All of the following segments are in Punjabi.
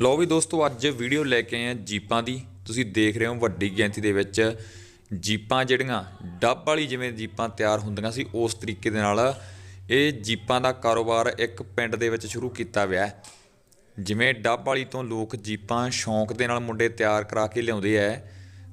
ਲਓ ਵੀ ਦੋਸਤੋ, ਅੱਜ ਵੀਡੀਓ ਲੈ ਕੇ ਆਏ ਆ ਜੀਪਾਂ ਦੀ। ਤੁਸੀਂ ਦੇਖ ਰਹੇ ਹੋ ਵੱਡੀ ਗਿਣਤੀ ਦੇ ਵਿੱਚ ਜੀਪਾਂ ਜਿਹੜੀਆਂ, ਡੱਬ ਵਾਲੀ ਜਿਵੇਂ ਜੀਪਾਂ ਤਿਆਰ ਹੁੰਦੀਆਂ ਸੀ, ਉਸ ਤਰੀਕੇ ਦੇ ਨਾਲ ਇਹ ਜੀਪਾਂ ਦਾ ਕਾਰੋਬਾਰ ਇੱਕ ਪਿੰਡ ਦੇ ਵਿੱਚ ਸ਼ੁਰੂ ਕੀਤਾ ਹੋਇਆ ਹੈ। ਜਿਵੇਂ ਡੱਬ ਵਾਲੀ ਤੋਂ ਲੋਕ ਜੀਪਾਂ ਸ਼ੌਂਕ ਦੇ ਨਾਲ ਮੁੰਡੇ ਤਿਆਰ ਕਰਾ ਕੇ ਲਿਆਉਂਦੇ ਐ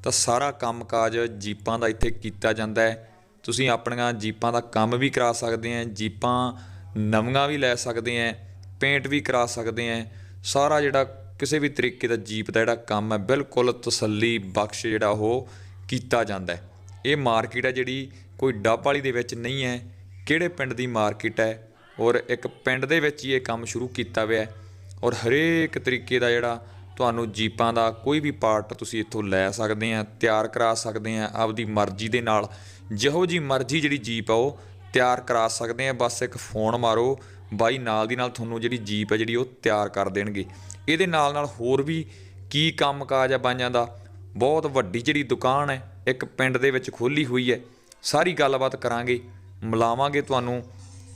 ਤਾਂ ਸਾਰਾ ਕੰਮਕਾਜ ਜੀਪਾਂ ਦਾ ਇੱਥੇ ਕੀਤਾ ਜਾਂਦਾ ਹੈ। ਤੁਸੀਂ ਆਪਣੀਆਂ ਜੀਪਾਂ ਦਾ ਕੰਮ ਵੀ ਕਰਾ ਸਕਦੇ ਆ, ਜੀਪਾਂ ਨਵੀਆਂ ਵੀ ਲੈ ਸਕਦੇ ਆ ਪੇਂਟ ਵੀ ਕਰਾ ਸਕਦੇ ਆ ਸਾਰਾ ਜਿਹੜਾ ਕਿਸੇ ਵੀ ਤਰੀਕੇ ਦਾ ਜੀਪ ਦਾ ਜਿਹੜਾ ਕੰਮ ਹੈ, ਬਿਲਕੁਲ ਤਸੱਲੀ ਬਖਸ਼ ਜਿਹੜਾ ਉਹ ਕੀਤਾ ਜਾਂਦਾ ਹੈ। ਇਹ ਮਾਰਕੀਟ ਹੈ ਜਿਹੜੀ ਕੋਈ ਡੱਬ ਵਾਲੀ ਦੇ ਵਿੱਚ ਨਹੀਂ ਹੈ। ਕਿਹੜੇ ਪਿੰਡ ਦੀ ਮਾਰਕੀਟ ਹੈ? ਔਰ ਇੱਕ ਪਿੰਡ ਦੇ ਵਿੱਚ ਹੀ ਇਹ ਕੰਮ ਸ਼ੁਰੂ ਕੀਤਾ ਹੋਇਆ ਹੈ। ਔਰ ਹਰੇਕ ਤਰੀਕੇ ਦਾ ਜਿਹੜਾ ਤੁਹਾਨੂੰ ਜੀਪਾਂ ਦਾ ਕੋਈ ਵੀ ਪਾਰਟ ਤੁਸੀਂ ਇੱਥੋਂ ਲੈ ਸਕਦੇ ਆ ਤਿਆਰ ਕਰਾ ਸਕਦੇ ਆ ਆਪਦੀ ਮਰਜ਼ੀ ਦੇ ਨਾਲ। ਜਿਹੋ ਜੀ ਮਰਜ਼ੀ ਜਿਹੜੀ ਜੀਪ ਆ ਉਹ ਤਿਆਰ ਕਰਾ ਸਕਦੇ ਆ ਬਸ ਇੱਕ ਫੋਨ ਮਾਰੋ ਬਾਈ ਨਾਲ ਦੀ ਨਾਲ ਤੁਹਾਨੂੰ ਜਿਹੜੀ ਜੀਪ ਹੈ ਜਿਹੜੀ ਉਹ ਤਿਆਰ ਕਰ ਦੇਣਗੇ। ਇਹਦੇ ਨਾਲ ਨਾਲ ਹੋਰ ਵੀ ਕੀ ਕੰਮਕਾਜ ਆ ਬਾਈਆਂ ਦਾ? ਬਹੁਤ ਵੱਡੀ ਜਿਹੜੀ ਦੁਕਾਨ ਹੈ ਇੱਕ ਪਿੰਡ ਦੇ ਵਿੱਚ ਖੋਲੀ ਹੋਈ ਹੈ। ਸਾਰੀ ਗੱਲਬਾਤ ਕਰਾਂਗੇ ਮਿਲਾਵਾਂਗੇ ਤੁਹਾਨੂੰ।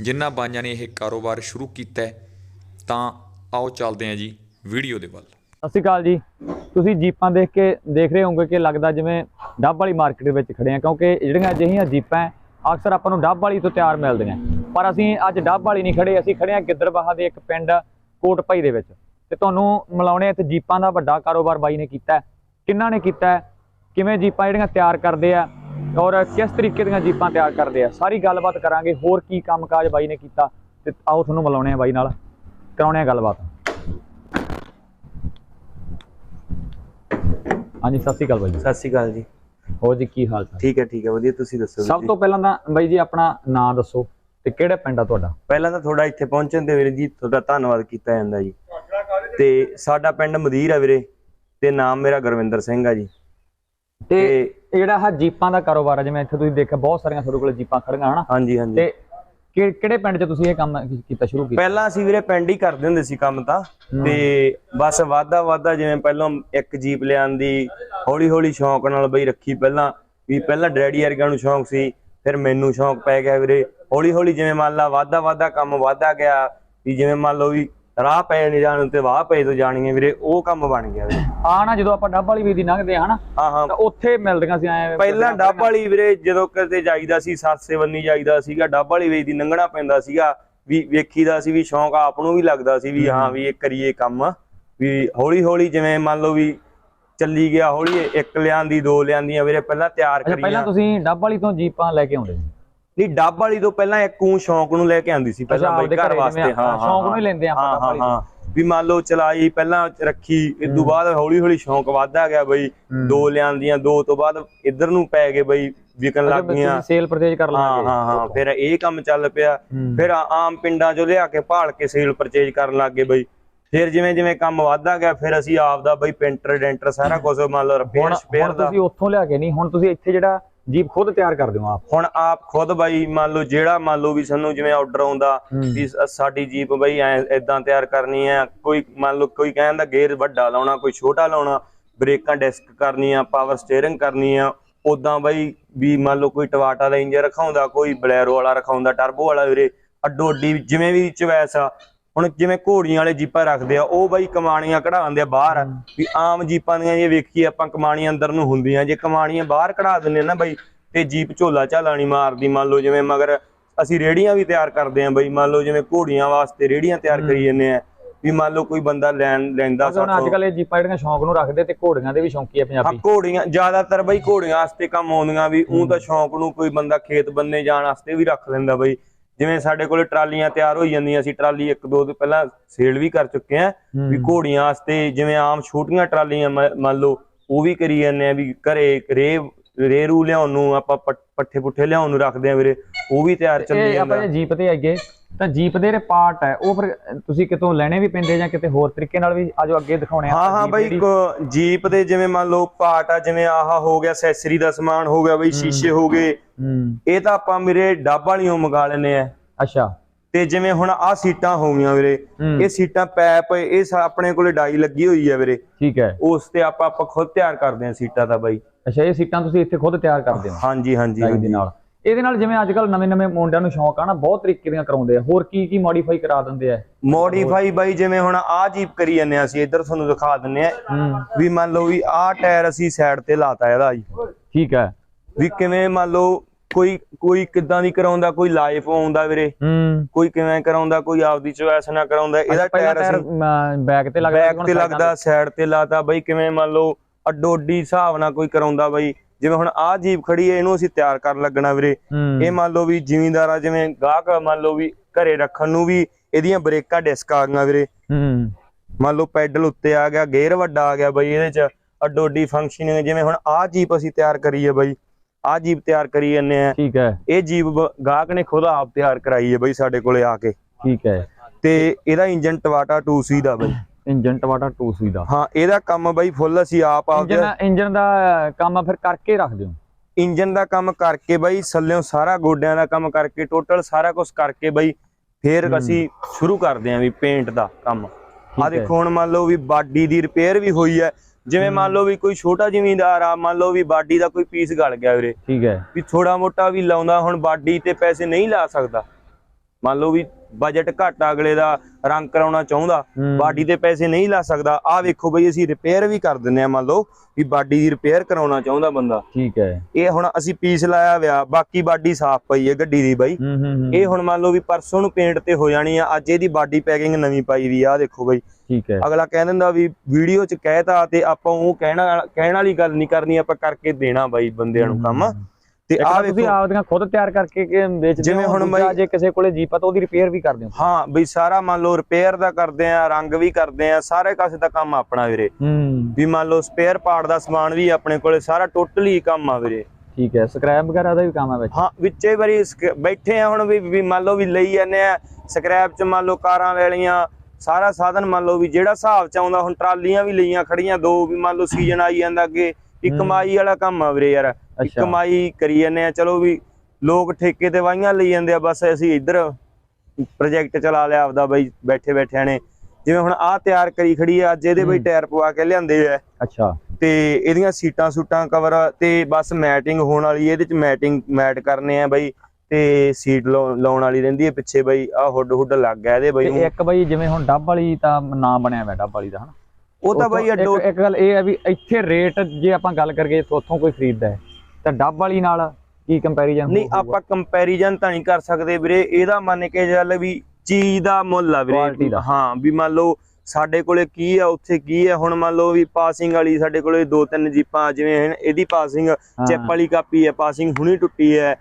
ਜਿਨ੍ਹਾਂ ਬਾਈਆਂ ਨੇ ਇਹ ਕਾਰੋਬਾਰ ਸ਼ੁਰੂ ਕੀਤਾ ਹੈ ਤਾਂ ਆਓ ਚੱਲਦੇ ਹਾਂ ਜੀ ਵੀਡੀਓ ਦੇ ਵੱਲ। ਸਤਿ ਸ਼੍ਰੀ ਅਕਾਲ ਜੀ। ਤੁਸੀਂ ਜੀਪਾਂ ਦੇਖ ਕੇ ਦੇਖ ਰਹੇ ਹੋਵੋਗੇ ਕਿ ਲੱਗਦਾ ਜਿਵੇਂ ਡੱਬ ਵਾਲੀ ਮਾਰਕੀਟ ਵਿੱਚ ਖੜੇ ਆ ਕਿਉਂਕਿ ਜਿਹੜੀਆਂ ਅਜਿਹੀਆਂ ਜੀਪਾਂ ਹੈ, ਅਕਸਰ ਆਪਾਂ ਨੂੰ ਡੱਬ ਵਾਲੀ ਤੋਂ ਤਿਆਰ ਮਿਲਦੀਆਂ। ਪਰ ਅਸੀਂ ਅੱਜ ਡੱਬ ਵਾਲੀ ਨਹੀਂ ਖੜੇ ਅਸੀਂ ਖੜੇ ਆ ਗਿੱਦੜਬਾਹਾ ਦੇ ਇੱਕ ਪਿੰਡ ਕੋਟਪਾਈ ਦੇ ਵਿੱਚ। ਤੇ ਤੁਹਾਨੂੰ ਮਿਲਾਉਣੇ ਇੱਥੇ ਜੀਪਾਂ ਦਾ ਵੱਡਾ ਕਾਰੋਬਾਰ ਬਾਈ ਨੇ ਕੀਤਾ। ਕਿੰਨਾਂ ਨੇ ਕੀਤਾ ਕਿਵੇਂ ਜੀਪਾਂ ਜਿਹੜੀਆਂ ਤਿਆਰ ਕਰਦੇ ਆ ਔਰ ਕਿਸ ਤਰੀਕੇ ਦੀਆਂ ਜੀਪਾਂ ਤਿਆਰ ਕਰਦੇ ਆ? ਸਾਰੀ ਗੱਲਬਾਤ ਕਰਾਂਗੇ। ਹੋਰ ਕੀ ਕੰਮਕਾਜ ਬਾਈ ਨੇ ਕੀਤਾ? ਤੇ ਆਓ ਤੁਹਾਨੂੰ ਮਿਲਾਉਣੇ ਆ ਬਾਈ ਨਾਲ। ਕਰਾਉਣੇ ਆ ਗੱਲਬਾਤ। ਹਾਂਜੀ ਸਤਿ ਸ਼੍ਰੀ ਅਕਾਲ ਬਾਈ ਜੀ। ਸਤਿ ਸ਼੍ਰੀ ਅਕਾਲ ਜੀ। ਹੋਰ ਜੀ ਕੀ ਹਾਲ ਚਾਲ? ਠੀਕ ਹੈ ਠੀਕ ਹੈ। ਵਧੀਆ ਤੁਸੀਂ ਦੱਸੋ ਸਭ। ਤੋਂ ਪਹਿਲਾਂ ਤਾਂ ਬਾਈ ਜੀ ਆਪਣਾ ਨਾਂ ਦੱਸੋ। ਤੇ ਕਿਹੜਾ ਪਿੰਡ ਆ ਤੁਹਾਡਾ? ਪਹਿਲਾਂ ਤਾਂ ਤੁਹਾਡਾ ਇੱਥੇ ਪਹੁੰਚਣ ਤੇ ਵੀਰੇ ਜੀ ਤੁਹਾਡਾ ਧੰਨਵਾਦ ਕੀਤਾ ਜਾਂਦਾ ਜੀ। ਤੇ ਸਾਡਾ ਪਿੰਡ ਮਦੀਰ ਆ ਵੀਰੇ ਤੇ ਨਾਮ ਮੇਰਾ ਗੁਰਵਿੰਦਰ ਸਿੰਘ ਆ ਜੀ। ਤੇ ਜਿਹੜਾ ਆਹ ਜੀਪਾਂ ਦਾ ਕਾਰੋਬਾਰ ਆ ਜਿਵੇਂ ਇੱਥੇ ਤੁਸੀਂ ਦੇਖਿਆ ਬਹੁਤ ਸਾਰੀਆਂ ਤੁਹਾਡੇ ਕੋਲ ਜੀਪਾਂ ਖੜੀਆਂ ਹਨਾ? ਹਾਂਜੀ ਹਾਂਜੀ। ਤੇ ਕਿਹੜੇ ਪਿੰਡ 'ਚ ਤੁਸੀਂ ਇਹ ਕੰਮ ਕੀਤਾ ਸ਼ੁਰੂ ਕੀਤਾ? ਪਹਿਲਾਂ ਅਸੀਂ ਵੀਰੇ ਪਿੰਡ ਹੀ ਕਰਦੇ ਹੁੰਦੇ ਸੀ ਕੰਮ ਤਾਂ ਤੇ ਬਸ ਵਾਦਾ ਵਾਦਾ ਜਿਵੇਂ ਪਹਿਲਾਂ ਇੱਕ ਜੀਪ ਲਿਆਂਦੀ ਹੌਲੀ ਹੌਲੀ ਸ਼ੌਂਕ ਨਾਲ ਬਈ ਰੱਖੀ ਪਹਿਲਾਂ ਵੀ ਪਹਿਲਾਂ ਡੈਡੀ ਵਰਗਿਆਂ ਨੂੰ ਸ਼ੌਂਕ ਸੀ ਫਿਰ ਮੈਨੂੰ ਸ਼ੌਂਕ ਪੈ ਗਿਆ ਵੀਰੇ। ਹੌਲੀ ਹੌਲੀ ਜਿਵੇਂ ਮੰਨ ਲਾ ਵਾਦਾ ਵਾਦਾ ਕੰਮ ਵਾਦਾ ਗਿਆ ਵੀ ਜਿਵੇਂ ਮੰਨ ਲਓ ਵੀ ਰਾਹ ਪੈ ਨਹੀਂ ਜਾਣ ਤੇ ਵਾਹ ਪਏ ਤੋਂ ਜਾਣੀਏ ਵੀਰੇ ਉਹ ਕੰਮ ਬਣ ਗਿਆ ਵੀਰੇ। ਆ ਨਾ ਜਦੋਂ ਆਪਾਂ ਡੱਬ ਵਾਲੀ ਵੀਦੀ ਲੰਘਦੇ ਆ ਹਨਾ ਹਾਂ ਹਾਂ। ਤਾਂ ਉੱਥੇ ਮਿਲਦੀਆਂ ਸੀ ਐ ਪਹਿਲਾਂ ਡੱਬ ਵਾਲੀ ਵੀਰੇ ਜਦੋਂ ਕਿਤੇ ਜਾਈਦਾ ਸੀ ਸਾਸੇ ਬੰਨੀ ਜਾਈਦਾ ਸੀਗਾ ਡੱਬ ਵਾਲੀ ਵੇਚ ਦੀ ਲੰਘਣਾ ਪੈਂਦਾ ਸੀਗਾ ਵੀ ਵੇਖੀਦਾ ਸੀ ਵੀ ਸ਼ੌਂਕ ਆਪ ਨੂੰ ਵੀ ਲੱਗਦਾ ਸੀ ਵੀ ਹਾਂ ਵੀ ਇਹ ਕਰੀਏ ਕੰਮ ਵੀ ਹੌਲੀ ਹੌਲੀ ਜਿਵੇਂ ਮੰਨ ਲਓ ਵੀ ਚੱਲੀ ਗਿਆ ਹੌਲੀ ਇੱਕ ਲਿਆਂਦੀ ਦੋ ਲਿਆਂਦੀਆਂ ਵੀਰੇ ਪਹਿਲਾਂ ਤਿਆਰ ਅੱਛਾ ਪਹਿਲਾਂ ਕਰੀਆਂ। ਤੁਸੀਂ ਡੱਬ ਵਾਲੀ ਤੋਂ ਜੀਪਾਂ ਲੈ ਕੇ ਆਉਂਦੇ ਸੀ? ਨਹੀਂ ਡੱਬ ਵਾਲੀ ਤੋਂ ਪਹਿਲਾਂ ਇੱਕ ਊਂ ਸ਼ੌਂਕ ਨੂੰ ਲੈ ਕੇ ਆਂਦੀ ਸੀ ਪਹਿਲਾਂ ਬਈ ਘਰ ਵਾਸਤੇ ਹਾਂ ਹਾਂ ਸ਼ੌਂਕ ਨੂੰ ਹੀ। ਲੈਂਦੇ ਆਪਾਂ ਹਾਂ, ਹਾਂ ਵੀ ਮੰਨ ਲਓ ਚਲਾਈ ਪਹਿਲਾਂ ਰੱਖੀ ਇਸ ਤੋਂ ਬਾਅਦ ਹੌਲੀ ਹੌਲੀ ਸ਼ੌਂਕ ਵੱਧਦਾ ਗਿਆ ਬਈ ਦੋ ਲਿਆਂਦੀਆਂ ਦੋ ਤੋਂ ਬਾਅਦ ਇੱਧਰ ਨੂੰ ਪੈ ਗਏ ਬਈ ਵਿਕਣ ਲੱਗ ਗਈਆਂ। ਸੇਲ ਪਰਚੇਜ ਕਰ ਲਾਂਗੇ ਹਾਂ ਹਾਂ ਫਿਰ ਇਹ ਕੰਮ ਚੱਲ ਪਿਆ। ਫਿਰ ਆਮ ਪਿੰਡਾਂ ਚੋਂ ਲਿਆ ਕੇ ਭਾਲ ਕੇ ਸੇਲ ਪਰਚੇਜ ਕਰਨ ਲੱਗ ਗਏ ਬਈ। ਫਿਰ ਜਿਵੇਂ ਜਿਵੇਂ ਕੰਮ ਵੱਧਦਾ ਗਿਆ ਫਿਰ ਅਸੀਂ ਆਪ ਦਾ ਬਈ ਪੇਂਟਰ ਡੈਂਟਰ ਸਾਰਾ ਕੁਝ ਮੰਨ ਲਓ ਰਿਪੇਅਰ ਸਪੇਅਰ ਦਾ। ਤੁਸੀਂ ਉੱਥੋਂ ਲਿਆ ਕੇ ਨਹੀਂ ਹੁਣ ਤੁਸੀਂ ਇੱਥੇ ਜਿਹੜਾ ਜੀਪ ਖੁਦ ਤਿਆਰ ਕਰਦੇ ਹੋ ਆਪ ਹੁਣ ਆਪ ਖੁਦ ਬਾਈ ਮੰਨ ਲਓ ਜਿਹੜਾ ਮੰਨ ਲਓ ਵੀ ਸਾਨੂੰ ਜਿਵੇਂ ਆਰਡਰ ਆਉਂਦਾ। ਵੀ ਸਾਡੀ ਜੀਪ ਬਈ ਐ ਇਦਾਂ ਤਿਆਰ ਕਰਨੀ ਹੈ ਕੋਈ ਮੰਨ ਲਓ ਕੋਈ ਕਹਿੰਦਾ ਗੇਅਰ ਵੱਡਾ ਲਾਉਣਾ ਕੋਈ ਛੋਟਾ ਲਾਉਣਾ ਬ੍ਰੇਕਾਂ ਡਿਸਕ ਕਰਨੀਆਂ ਪਾਵਰ ਸਟੀਅਰਿੰਗ ਕਰਨੀ ਆ ਉਦਾਂ ਬਈ ਵੀ ਮੰਨ ਲਓ ਕੋਈ ਟਵਾਟਾ ਦਾ ਇੰਜਨ ਰਖਾਉਂਦਾ ਕੋਈ ਬਲੈਰੋ ਵਾਲਾ ਰਖਾਉਂਦਾ ਟਰਬੋ ਵਾਲਾ ਵੀਰੇ ਅੱਡੋ ਅੱਡੀ ਜਿਵੇਂ ਵੀ ਚੁਆਇਸ ਆ ਹੁਣ ਜਿਵੇਂ ਘੋੜੀਆਂ ਵਾਲੇ ਜੀਪਾਂ ਰੱਖਦੇ ਆ ਉਹ ਬਈ ਕਮਾਣੀਆਂ ਕਢਾਉਂਦੇ ਆ ਬਾਹਰ। ਵੀ ਆਮ ਜੀਪਾਂ ਦੀਆਂ ਜੇ ਵੇਖੀਏ ਆਪਾਂ ਕਮਾਣੀਆਂ ਅੰਦਰ ਨੂੰ ਹੁੰਦੀਆਂ। ਜੇ ਕਮਾਣੀਆਂ ਬਾਹਰ ਕਢਾ ਦਿੰਦੇ ਨਾ ਬਈ ਤੇ ਜੀਪ ਝੋਲਾ ਝਾਲਾ ਨਹੀਂ ਮਾਰਦੀ। ਮੰਨ ਲਓ ਜਿਵੇਂ ਮਗਰ ਅਸੀਂ ਰੇੜੀਆਂ ਵੀ ਤਿਆਰ ਕਰਦੇ ਆ ਬਈ। ਮੰਨ ਲਓ ਜਿਵੇਂ ਘੋੜੀਆਂ ਵਾਸਤੇ ਰੇੜੀਆਂ ਤਿਆਰ ਕਰੀ ਜੰਨੇ ਆ। ਵੀ ਮੰਨ ਲਓ ਕੋਈ ਬੰਦਾ ਲੈਣ ਲੈਂਦਾ ਹੁਣ ਅੱਜ ਕੱਲ ਇਹ ਜੀਪਾਂ ਜਿਹੜੀਆਂ ਸ਼ੌਂਕ ਨੂੰ ਰੱਖਦੇ ਤੇ ਘੋੜੀਆਂ ਦੇ ਵੀ ਸ਼ੌਂਕੀ ਆ ਹਾਂ ਪੰਜਾਬੀ। ਘੋੜੀਆਂ ਜ਼ਿਆਦਾਤਰ ਬਈ ਘੋੜੀਆਂ ਵਾਸਤੇ ਕੰਮ ਆਉਂਦੀਆਂ ਵੀ ਉਹ ਤਾਂ ਸ਼ੌਂਕ ਨੂੰ ਕੋਈ ਬੰਦਾ ਖੇਤ ਬੰਨੇ ਜਾਣ ਵਾਸਤੇ ਵੀ ਰੱਖ ਲੈਂਦਾ ਬਈ। ਜਿਵੇਂ ਸਾਡੇ ਕੋਲੇ ਟਰਾਲੀਆਂ ਤਿਆਰ ਹੋਈ ਜਾਂਦੀਆਂ ਅਸੀਂ ਟਰਾਲੀ ਇੱਕ ਦੋ ਦੇ ਪਹਿਲਾਂ ਸੇਲ ਵੀ ਕਰ ਚੁੱਕੇ ਆ ਵੀ ਘੋੜੀਆਂ ਵਾਸਤੇ ਜਿਵੇਂ ਆਮ ਛੋਟੀਆਂ ਟਰਾਲੀਆਂ ਮੰਨ ਲਓ ਉਹ ਵੀ ਕਰੀ ਜਾਂਦੇ ਆ ਵੀ ਘਰੇ ਰੇ ਰੇਰੂ ਲਿਆਉਣ ਨੂੰ ਆਪਾਂ ਪੱਠੇ ਪੁੱਠੇ ਲਿਆਉਣ ਨੂੰ ਰੱਖਦੇ ਆ ਵੀਰੇ ਉਹ ਵੀ ਤਿਆਰ ਚੱਲੀ ਜਾਂਦਾ। ਆਪਾਂ ਜੀਪ ਤੇ ਆਈਏ ਤਾਂ ਜੀਪ ਦੇ ਜਿਹੜੇ ਪਾਰਟ ਹੈ ਉਹ ਫਿਰ ਤੁਸੀਂ ਕਿਤੋਂ ਲੈਣੇ ਵੀ ਪੈਂਦੇ ਜਾਂ ਕਿਤੇ ਹੋਰ ਤਰੀਕੇ ਨਾਲ ਵੀ ਆਜੋ ਅੱਗੇ ਦਿਖਾਉਣੇ ਆ? ਹਾਂ ਹਾਂ ਬਈ ਜੀਪ ਦੇ ਜਿਵੇਂ ਮੰਨ ਲਓ ਪਾਰਟ ਆ ਜਿਵੇਂ ਆਹ ਹੋ ਗਿਆ ਐਕਸੈਸਰੀ ਦਾ ਸਮਾਨ ਹੋ ਗਿਆ ਬਈ ਸ਼ੀਸ਼ੇ ਹੋ ਗਏ। ਇਹ ਤਾਂ ਆਪਾਂ ਮੇਰੇ ਡੱਬ ਵਾਲੀਆਂ ਮੰਗਾ ਲੈਨੇ ਆ। ਅੱਛਾ। ਤੇ ਜਿਵੇਂ ਹੁਣ ਆਹ ਸੀਟਾਂ ਹੋ ਗਈਆਂ ਵੀਰੇ। ਇਹ ਸੀਟਾਂ ਪੈਪ ਇਹ ਆਪਣੇ ਕੋਲੇ ਡਾਈ ਲੱਗੀ ਹੋਈ ਹੈ ਵੀਰੇ। ਠੀਕ ਹੈ। ਉਸ ਤੇ ਆਪਾਂ ਆਪਾਂ ਖੁਦ ਤਿਆਰ ਕਰਦੇ ਹਾਂ ਸੀਟਾਂ ਦਾ ਬਾਈ। ਅੱਛਾ ਇਹ ਸੀਟਾਂ ਤੁਸੀਂ ਇੱਥੇ ਖੁਦ ਤਿਆਰ ਕਰਦੇ ਹੋ? ਹਾਂਜੀ ਹਾਂਜੀ ਡਾਈ ਦੇ ਨਾਲ। ਇਹਦੇ ਨਾਲ ਜਿਵੇਂ ਅੱਜ ਕੱਲ ਨਵੇਂ ਨਵੇਂ ਮੁੰਡਿਆਂ ਨੂੰ ਸ਼ੌਂਕ ਆ ਨਾ ਬਹੁਤ ਤਰੀਕੇ ਦੀਆਂ ਕਰਾਉਂਦੇ ਆ। ਹੋਰ ਕੀ ਕੀ ਮੋਡੀਫਾਈ ਕਰਾ ਦਿੰਦੇ ਆ? ਮੋਡੀਫਾਈ ਬਾਈ ਜਿਵੇਂ ਹੁਣ ਆਹ ਜੀਪ ਕਰੀ ਜਾਂਦੇ ਆ ਅਸੀਂ ਇੱਧਰ ਤੁਹਾਨੂੰ ਦਿਖਾ ਦਿੰਨੇ ਆ। ਵੀ ਮੰਨ ਲਓ ਵੀ ਆਹ ਟਾਇਰ ਅਸੀਂ ਸਾਈਡ ਤੇ ਲਾਤਾ ਇਹਦਾ ਜੀ। ਠੀਕ ਹੈ ਵੀ ਕਿਵੇਂ ਮੰਨ ਲਓ ਕੋਈ ਕੋਈ ਕਿੱਦਾਂ ਦੀ ਕਰਾਉਂਦਾ ਕੋਈ ਲਾਈਫ ਆਉਂਦਾ ਵੀਰੇ। ਹੂੰ। ਕੋਈ ਕਿਵੇਂ ਕਰਾਉਂਦਾ ਕੋਈ ਆਪਦੀ ਚੋਇਸ ਨਾਲ ਕਰਾਉਂਦਾ ਇਹਦਾ ਟਾਇਰ ਟਾਇਰ ਅਸੀਂ ਬੈਕ ਤੇ ਲੱਗਦਾ ਬੈਕ ਤੇ ਲੱਗਦਾ ਸਾਈਡ ਤੇ ਲਾਤਾ ਬਈ ਕਿਵੇਂ ਮੰਨ ਲਓ ਅੱਡੋ ਅੱਡੀ ਹਿਸਾਬ ਨਾਲ ਕੋਈ ਕਰਾਉਂਦਾ ਬਈ। ਜਿਵੇਂ ਹੁਣ ਆਹ ਜੀਪ ਖੜੀ ਹੈ ਇਹਨੂੰ ਅਸੀਂ ਤਿਆਰ ਕਰਨ ਲੱਗਣਾ ਵੀਰੇ। ਇਹ ਮੰਨ ਲਓ ਵੀ ਜ਼ਿਮੀਂਦਾਰ ਆ ਜਿਵੇਂ ਗਾਹਕ ਮੰਨ ਲਓ ਵੀ ਘਰੇ ਰੱਖਣ ਨੂੰ ਵੀ ਇਹਦੀਆਂ ਬ੍ਰੇਕਾਂ ਡਿਸਕ ਆ ਗਈਆਂ ਵੀਰੇ। ਮੰਨ ਲਓ ਪੈਡਲ ਉੱਤੇ ਆ ਗਿਆ ਗੇਅਰ ਵੱਡਾ ਆ ਗਿਆ ਬਈ ਇਹਦੇ ਚ ਅੱਡੋ ਅੱਡੀ ਫੰਕਸ਼ਨਿੰਗ ਜਿਵੇਂ ਹੁਣ ਆਹ ਜੀਪ ਅਸੀਂ ਤਿਆਰ ਕਰੀ ਹੈ ਬਈ। ਆਹ ਜੀਪ ਤਿਆਰ ਕਰੀ ਜੰਨੇ ਆ। ਠੀਕ ਹੈ। ਇਹ ਜੀਪ ਗਾਹਕ ਨੇ ਖੁਦ ਆਪ ਤਿਆਰ ਕਰਾਈ ਹੈ ਬਈ ਸਾਡੇ ਕੋਲੇ ਆ ਕੇ। ਠੀਕ ਹੈ। ਤੇ ਇਹਦਾ ਇੰਜਨ ਟਵਾਟਾ 2C ਦਾ ਬਈ। ਇੰਜਨ ਟਵਾਟਾ 2C ਦਾ। ਹਾਂ ਇਹਦਾ ਕੰਮ ਬਈ ਫੁੱਲ ਅਸੀਂ ਆਪ ਆਪਦੇ ਇੰਜਨ ਇੰਜਨ ਦਾ ਕੰਮ ਫਿਰ ਕਰਕੇ ਰੱਖ ਦਿਓ ਇੰਜਨ ਦਾ ਕੰਮ ਕਰਕੇ ਬਈ ਸੱਲਿਓ ਸਾਰਾ ਗੋਡਿਆਂ ਦਾ ਕੰਮ ਕਰਕੇ ਟੋਟਲ ਸਾਰਾ ਕੁਝ ਕਰਕੇ ਬਈ ਫੇਰ ਅਸੀਂ ਸ਼ੁਰੂ ਕਰਦੇ ਆਂ ਵੀ ਪੇਂਟ ਦਾ ਕੰਮ। ਆ। ਦੇਖੋ ਹੁਣ ਮੰਨ ਲਓ ਵੀ ਬਾਡੀ ਦੀ ਰਿਪੇਅਰ ਵੀ ਹੋਈ ਹੈ। ਜਿਵੇਂ ਮੰਨ ਲਓ ਵੀ ਕੋਈ ਛੋਟਾ ਜ਼ਿਮੀਂਦਾਰ ਆ ਮੰਨ ਲਓ ਵੀ ਬਾਡੀ ਦਾ ਕੋਈ ਪੀਸ ਗਲ ਗਿਆ ਵੀਰੇ। ਠੀਕ ਹੈ। ਵੀ ਥੋੜਾ ਮੋਟਾ ਵੀ ਲਾਉਂਦਾ ਹੁਣ ਬਾਡੀ ਤੇ ਪੈਸੇ ਨਹੀਂ ਲਾ ਸਕਦਾ। ਮੰਨ ਲਓ ਵੀ ਬਜਟ ਘੱਟ ਆ ਅਗਲੇ ਦਾ ਰੰਗ ਕਰਾਉਣਾ ਚਾਹੁੰਦਾ। ਬਾਡੀ ਤੇ ਪੈਸੇ ਨਹੀਂ ਲਾ ਸਕਦਾ। ਆਹ ਵੇਖੋ ਬਈ ਅਸੀਂ ਰਿਪੇਅਰ ਵੀ ਕਰ ਦਿੰਨੇ ਆ ਮੰਨ ਲਓ ਵੀ ਬਾਡੀ ਦੀ ਰਿਪੇਅਰ ਕਰਾਉਣਾ ਚਾਹੁੰਦਾ ਬੰਦਾ। ਠੀਕ ਹੈ। ਇਹ ਹੁਣ ਅਸੀਂ ਪੀਸ ਲਾਇਆ ਵਿਆ ਬਾਕੀ ਬਾਡੀ ਸਾਫ਼ ਪਈ ਹੈ ਗੱਡੀ ਦੀ ਬਾਈ। ਇਹ ਹੁਣ ਮੰਨ ਲਓ ਵੀ ਪਰਸੋਂ ਨੂੰ ਪੇਂਟ ਤੇ ਹੋ ਜਾਣੀ ਆ ਅੱਜ ਇਹਦੀ ਬਾਡੀ ਪੈਕਿੰਗ ਨਵੀਂ ਪਾਈ ਵੀ ਆ ਦੇਖੋ ਬਾਈ। ਠੀਕ ਹੈ। ਅਗਲਾ ਕਹਿ ਦਿੰਦਾ ਵੀ ਵੀਡੀਓ ਚ ਕਹਿਤਾ ਤੇ ਆਪਾਂ ਉਹ ਕਹਿਣਾ ਕਹਿਣ ਵਾਲੀ ਗੱਲ ਨਹੀਂ ਕਰਨੀ ਆਪਾਂ ਕਰਕੇ ਦੇਣਾ ਬਾਈ ਬੰਦਿਆਂ ਨੂੰ ਕੰਮ। ਤੇ ਆ ਤਾਂ ਤੁਸੀਂ ਵੇਖੋ ਆਪਦੀਆਂ ਖੁਦ ਤਿਆਰ ਕਰਕੇ ਕਿ ਵੇਚਦੇ ਜਿਵੇਂ ਹੁਣ ਬਾਈ- ਜੇ ਕਿਸੇ ਕੋਲੇ ਜੀਪ ਆ ਤਾਂ ਉਹਦੀ ਰਿਪੇਅਰ ਵੀ ਕਰਦੇ ਹੋ। ਹਾਂ ਬਈ ਸਾਰਾ ਮੰਨ ਲਓ ਰਿਪੇਅਰ ਦਾ ਕਰਦੇ ਆ ਰੰਗ ਵੀ ਕਰਦੇ ਆ ਸਾਰੇ ਕਾਸੇ ਦਾ ਕੰਮ ਆਪਣਾ ਵੀਰੇ। ਹੂੰ। ਵੀ ਮੰਨ ਲਓ ਸਪੇਅਰ ਪਾਰਟ ਦਾ ਸਮਾਨ ਵੀ ਆਪਣੇ ਕੋਲੇ ਸਾਰਾ ਟੋਟਲੀ ਕੰਮ ਆ ਵੀਰੇ। ਠੀਕ ਹੈ ਸਕ੍ਰੈਪ ਵਗੈਰਾ ਦਾ ਵੀ ਕੰਮ ਹੈ ਵਿੱਚ? ਹਾਂ ਵਿੱਚੇ ਵਾਰੀ ਬੈਠੇ ਆ ਹੁਣ ਵੀ ਮੰਨ ਲਓ ਵੀ ਲਈ ਜਾਂਦੇ ਆ ਸਕ੍ਰੈਪ ਚ ਮੰਨ ਲਓ ਕਾਰਾਂ ਲੈ ਲਈਆਂ ਸਾਰਾ ਸਾਧਨ ਮੰਨ ਲਓ ਵੀ ਜਿਹੜਾ ਹਿਸਾਬ ਚ ਆਉਂਦਾ ਹੁਣ ਟਰਾਲੀਆਂ ਵੀ ਲਈਆਂ ਖੜੀਆਂ ਦੋ ਵੀ ਮੰਨ ਲਓ ਸੀਜ਼ਨ ਆਈ ਜਾਂਦਾ ਅੱਗੇ ਇੱਕ ਕਮਾਈ ਵਾਲਾ ਕੰਮ ਆ ਵੀਰੇ ਯਾਰ। ਅੱਛਾ। ਕਮਾਈ ਕਰੀ ਜਾਂਦੇ ਆ। ਚਲੋ ਵੀ ਲੋਕ ਠੇਕੇ ਤੇ ਵਾਹੀਆਂ ਲਈ ਜਾਂਦੇ ਆ ਬਸ ਅਸੀਂ ਇੱਧਰ ਪ੍ਰੋਜੈਕਟ ਚਲਾ ਲਿਆ ਆਪਦਾ ਬਈ ਬੈਠੇ ਬੈਠਿਆਂ ਨੇ। ਜਿਵੇਂ ਹੁਣ ਆਹ ਤਿਆਰ ਕਰੀ ਖੜੀ ਆ ਅੱਜ ਇਹਦੇ ਬਈ ਟਾਇਰ ਪਵਾ ਕੇ ਲਿਆਂਦੇ ਆ। ਅੱਛਾ। ਤੇ ਇਹਦੀਆਂ ਸੀਟਾਂ ਸੂਟਾਂ ਕਵਰ ਤੇ ਬਸ ਮੈਟਿੰਗ ਹੋਣ ਵਾਲੀ ਇਹਦੇ ਚ ਮੈਟਿੰਗ ਮੈਟ ਕਰਨੇ ਆ ਬਈ ਤੇ ਸੀਟ ਲਾਉਣ ਵਾਲੀ ਰਹਿੰਦੀ ਹੈ ਪਿੱਛੇ ਬਈ ਆ ਹੁੱਡ ਹੁੱਡ ਲੱਗ ਗਿਆ ਇਹਦੇ ਬਈ ਤੇ ਇੱਕ ਬਈ ਜਿਵੇਂ ਹੁਣ ਡੱਬ ਵਾਲੀ ਤਾਂ ਨਾਮ ਬਣਿਆ ਹੋਇਆ ਡੱਬ ਵਾਲੀ ਦਾ ਹਨਾ? ਉਹ ਤਾਂ ਬਈ ਅੱਡੋ ਇੱਕ ਗੱਲ ਇਹ ਹੈ ਵੀ ਇੱਥੇ ਰੇਟ ਜੇ ਆਪਾਂ ਗੱਲ ਕਰੀਏ ਉੱਥੋਂ ਕੋਈ ਖਰੀਦਦਾ ਹੈ। ਤਾਂ ਡੱਬ ਵਾਲੀ ਨਾਲ ਕੀ ਕੰਪੈਰੀਜ਼ਨ ਨਹੀਂ ਆਪਾਂ ਕੰਪੈਰੀਜ਼ਨ ਤਾਂ ਨਹੀਂ ਕਰ ਸਕਦੇ ਵੀਰੇ। ਇਹਦਾ ਮੰਨ ਕੇ ਚੱਲ ਵੀ ਚੀਜ਼ ਦਾ ਮੁੱਲ ਆ ਵੀਰੇ। ਹਾਂ ਵੀ ਮੰਨ ਲਓ ਸਾਡੇ ਕੋਲੇ ਕੀ ਆ ਉੱਥੇ ਕੀ ਆ। ਹੁਣ ਮੰਨ ਲਓ ਵੀ ਪਾਸਿੰਗ ਵਾਲੀ ਸਾਡੇ ਕੋਲੇ ਦੋ ਤਿੰਨ ਜੀਪਾਂ ਜਿਵੇਂ ਇਹਦੀ ਪਾਸਿੰਗ ਚਿੱਪ ਵਾਲੀ ਕਾਪੀ ਹੈ ਪਾਸਿੰਗ ਹੁਣੀ ਟੁੱਟੀ ਹੈ।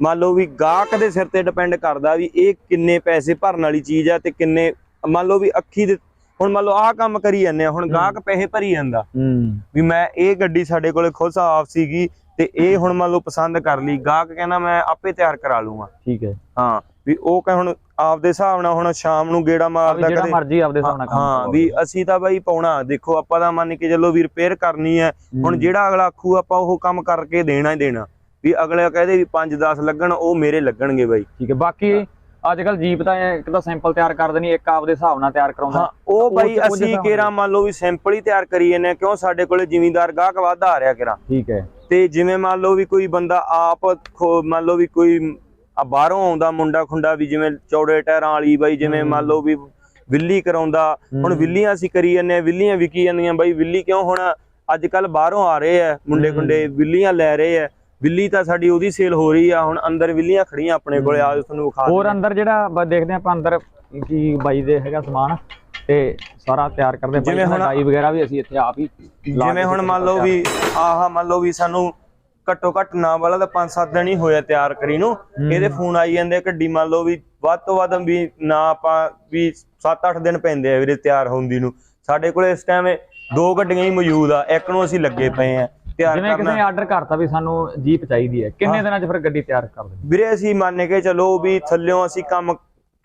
ਮੰਨ ਲਓ ਵੀ ਗਾਹਕ ਦੇ ਸਿਰ ਤੇ ਡਿਪੈਂਡ ਕਰਦਾ ਵੀ ਇਹ ਕਿੰਨੇ ਪੈਸੇ ਭਰਨ ਵਾਲੀ ਚੀਜ਼ ਆ ਤੇ ਕਿੰਨੇ ਮੰਨ ਲਓ ਵੀ ਅੱਖੀ ਦੇ ਹੁਣ ਮੰਨ ਲਓ ਆਹ ਕੰਮ ਕਰੀ ਜਾਂਦੇ ਆ ਹੁਣ ਗਾਹਕ ਪੈਸੇ ਭਰੀ ਜਾਂਦਾ। ਵੀ ਮੈਂ ਇਹ ਗੱਡੀ ਸਾਡੇ ਕੋਲੇ ਖੁਦ ਸਾਫ਼ ਸੀਗੀ ਤੇ ਇਹ ਹੁਣ ਮੰਨ ਲਓ ਪਸੰਦ ਕਰ ਲਈ ਗਾਹਕ ਕਹਿੰਦਾ ਮੈਂ ਆਪੇ ਤਿਆਰ ਕਰਾ ਲੂੰਗਾ। ਠੀਕ ਹੈ। ਹਾਂ ਵੀ ਉਹ ਕਹ ਹੁਣ ਆਪਦੇ ਹਿਸਾਬ ਨਾਲ ਹੁਣ ਸ਼ਾਮ ਨੂੰ ਗੇੜਾ ਮਾਰਦਾ ਜਿਹੜਾ ਕਦੇ। ਮਰਜ਼ੀ ਆਪਦੇ ਹਿਸਾਬ ਨਾਲ ਕੰਮ ਹਾਂ। ਵੀ ਅਸੀਂ ਤਾਂ ਬਾਈ ਪਾਉਣਾ। ਦੇਖੋ ਆਪਾਂ ਤਾਂ ਮੰਨ ਕੇ ਚੱਲੋ ਵੀ ਰਿਪੇਅਰ ਕਰਨੀ ਹੈ। ਹੁਣ ਜਿਹੜਾ ਅਗਲਾ ਆਖੂ ਆਪਾਂ ਉਹ ਕੰਮ ਕਰਕੇ ਦੇਣਾ ਹੀ ਦੇਣਾ। ਵੀ ਅਗਲੇ ਕਹਦੇ ਵੀ 5-10 ਲੱਗਣ ਉਹ ਮੇਰੇ ਲੱਗਣਗੇ ਬਾਈ। ਠੀਕ ਹੈ ਬਾਕੀ ਅੱਜ ਕੱਲ ਜੀਪ ਤਾਂ ਇੱਕ ਤਾਂ ਸੈਂਪਲ ਤਿਆਰ ਕਰ ਦੇਣੀ ਇੱਕ ਆਪਦੇ ਹਿਸਾਬ ਨਾਲ ਤਿਆਰ ਕਰਾਉਂਦਾ। ਉਹ ਬਾਈ ਅਸੀਂ ਕੇਰਾ ਮੰਨ ਲਓ ਵੀ ਸੈਂਪਲ ਹੀ ਤਿਆਰ ਕਰੀ ਜੰਨੇ ਕਿਉਂ ਸਾਡੇ ਕੋਲੇ ਜ਼ਿਮੀਂਦਾਰ ਗਾਹਕ ਵਾਧਾ ਆ ਰਿਹਾ ਕੇਰਾ ਠੀਕ ਹੈ। ਤੇ ਜਿਵੇਂ ਮੰਨ ਲਓ ਵੀ ਕੋਈ ਬੰਦਾ ਆਪ ਮੰਨ ਲਓ ਵੀ ਕੋਈ ਬਾਹਰੋਂ ਆਉਂਦਾ ਮੁੰਡਾ ਖੁੰਡਾ ਵੀ ਜਿਵੇਂ ਚੌੜੇ ਟਾਇਰਾਂ ਵਾਲੀ ਬਾਈ ਜਿਵੇਂ ਮੰਨ ਲਓ ਵੀ ਵਿੱਲੀ ਕਰਾਉਂਦਾ ਹੁਣ ਵਿੱਲੀਆਂ ਅਸੀਂ ਕਰੀ ਜੰਨੇ ਆ ਵਿੱਲੀਆਂ ਵਿਕੀ ਜਾਂਦੀਆਂ ਬਾਈ ਵਿੱਲੀ ਕਿਉਂ ਹੁਣ ਅੱਜ ਕੱਲ ਬਾਹਰੋਂ ਆ ਰਹੇ ਆ ਮੁੰਡੇ ਖੁੰਡੇ ਵਿੱਲੀਆਂ ਲੈ ਰਹੇ ਆ ਵਿੱਲੀ ਤਾਂ ਸਾਡੀ ਉਹਦੀ ਸੇਲ ਹੋ ਰਹੀ ਆ ਹੁਣ ਅੰਦਰ ਵਿੱਲੀਆਂ ਖੜੀਆਂ ਆਪਣੇ ਕੋਲੇ ਆ ਤੁਹਾਨੂੰ ਵਿਖਾ ਹੋਰ ਅੰਦਰ ਜਿਹੜਾ ਦੇਖਦੇ ਆਪਾਂ ਅੰਦਰ ਕੀ ਬਾਈ ਦੇ ਹੈਗਾ ਸਮਾਨ ਤੇ ਸਾਰਾ ਤਿਆਰ ਕਰਦੇ ਜਿਵੇਂ ਹੁਣ- ਡਾਈ ਵਗੈਰਾ ਵੀ ਅਸੀਂ ਇੱਥੇ ਆਪ ਹੀ ਜਿਵੇਂ ਹੁਣ ਮੰਨ ਲਓ ਵੀ ਆਹ ਮੰਨ ਲਓ ਵੀ ਸਾਨੂੰ ਘੱਟੋ ਘੱਟ ਨਾ ਵਾਲਾ ਤਾਂ 5-7 ਦਿਨ ਹੀ ਹੋਇਆ ਤਿਆਰ ਕਰੀ ਨੂੰ। ਇਹਦੇ ਫੋਨ ਆਈ ਜਾਂਦੇ ਗੱਡੀ ਮੰਨ ਲਓ ਵੀ ਵੱਧ ਤੋਂ ਵੱਧ ਵੀ ਨਾ ਆਪਾਂ ਵੀ 7-8 ਦਿਨ ਪੈਂਦੇ ਆ ਵੀਰੇ ਤਿਆਰ ਹੁੰਦੀ ਨੂੰ। ਸਾਡੇ ਕੋਲੇ ਇਸ ਟਾਈਮ ਦੋ ਗੱਡੀਆਂ ਹੀ ਮੌਜੂਦ ਆ ਇੱਕ ਨੂੰ ਅਸੀਂ ਲੱਗੇ ਪਏ ਆ ਤਿਆਰ ਜਿਵੇਂ ਕਿਸੇ ਕਰਨਾ। ਆਰਡਰ ਕਰਤਾ ਵੀ ਸਾਨੂੰ ਜੀਪ ਚਾਹੀਦੀ ਹੈ ਕਿੰਨੇ ਦਿਨਾਂ 'ਚ ਫਿਰ ਗੱਡੀ ਤਿਆਰ ਕਰ ਦਿੰਦੇ? ਵੀਰੇ ਅਸੀਂ ਮੰਨ ਕੇ ਚਲੋ ਵੀ ਥੱਲਿਓਂ ਅਸੀਂ ਕੰਮ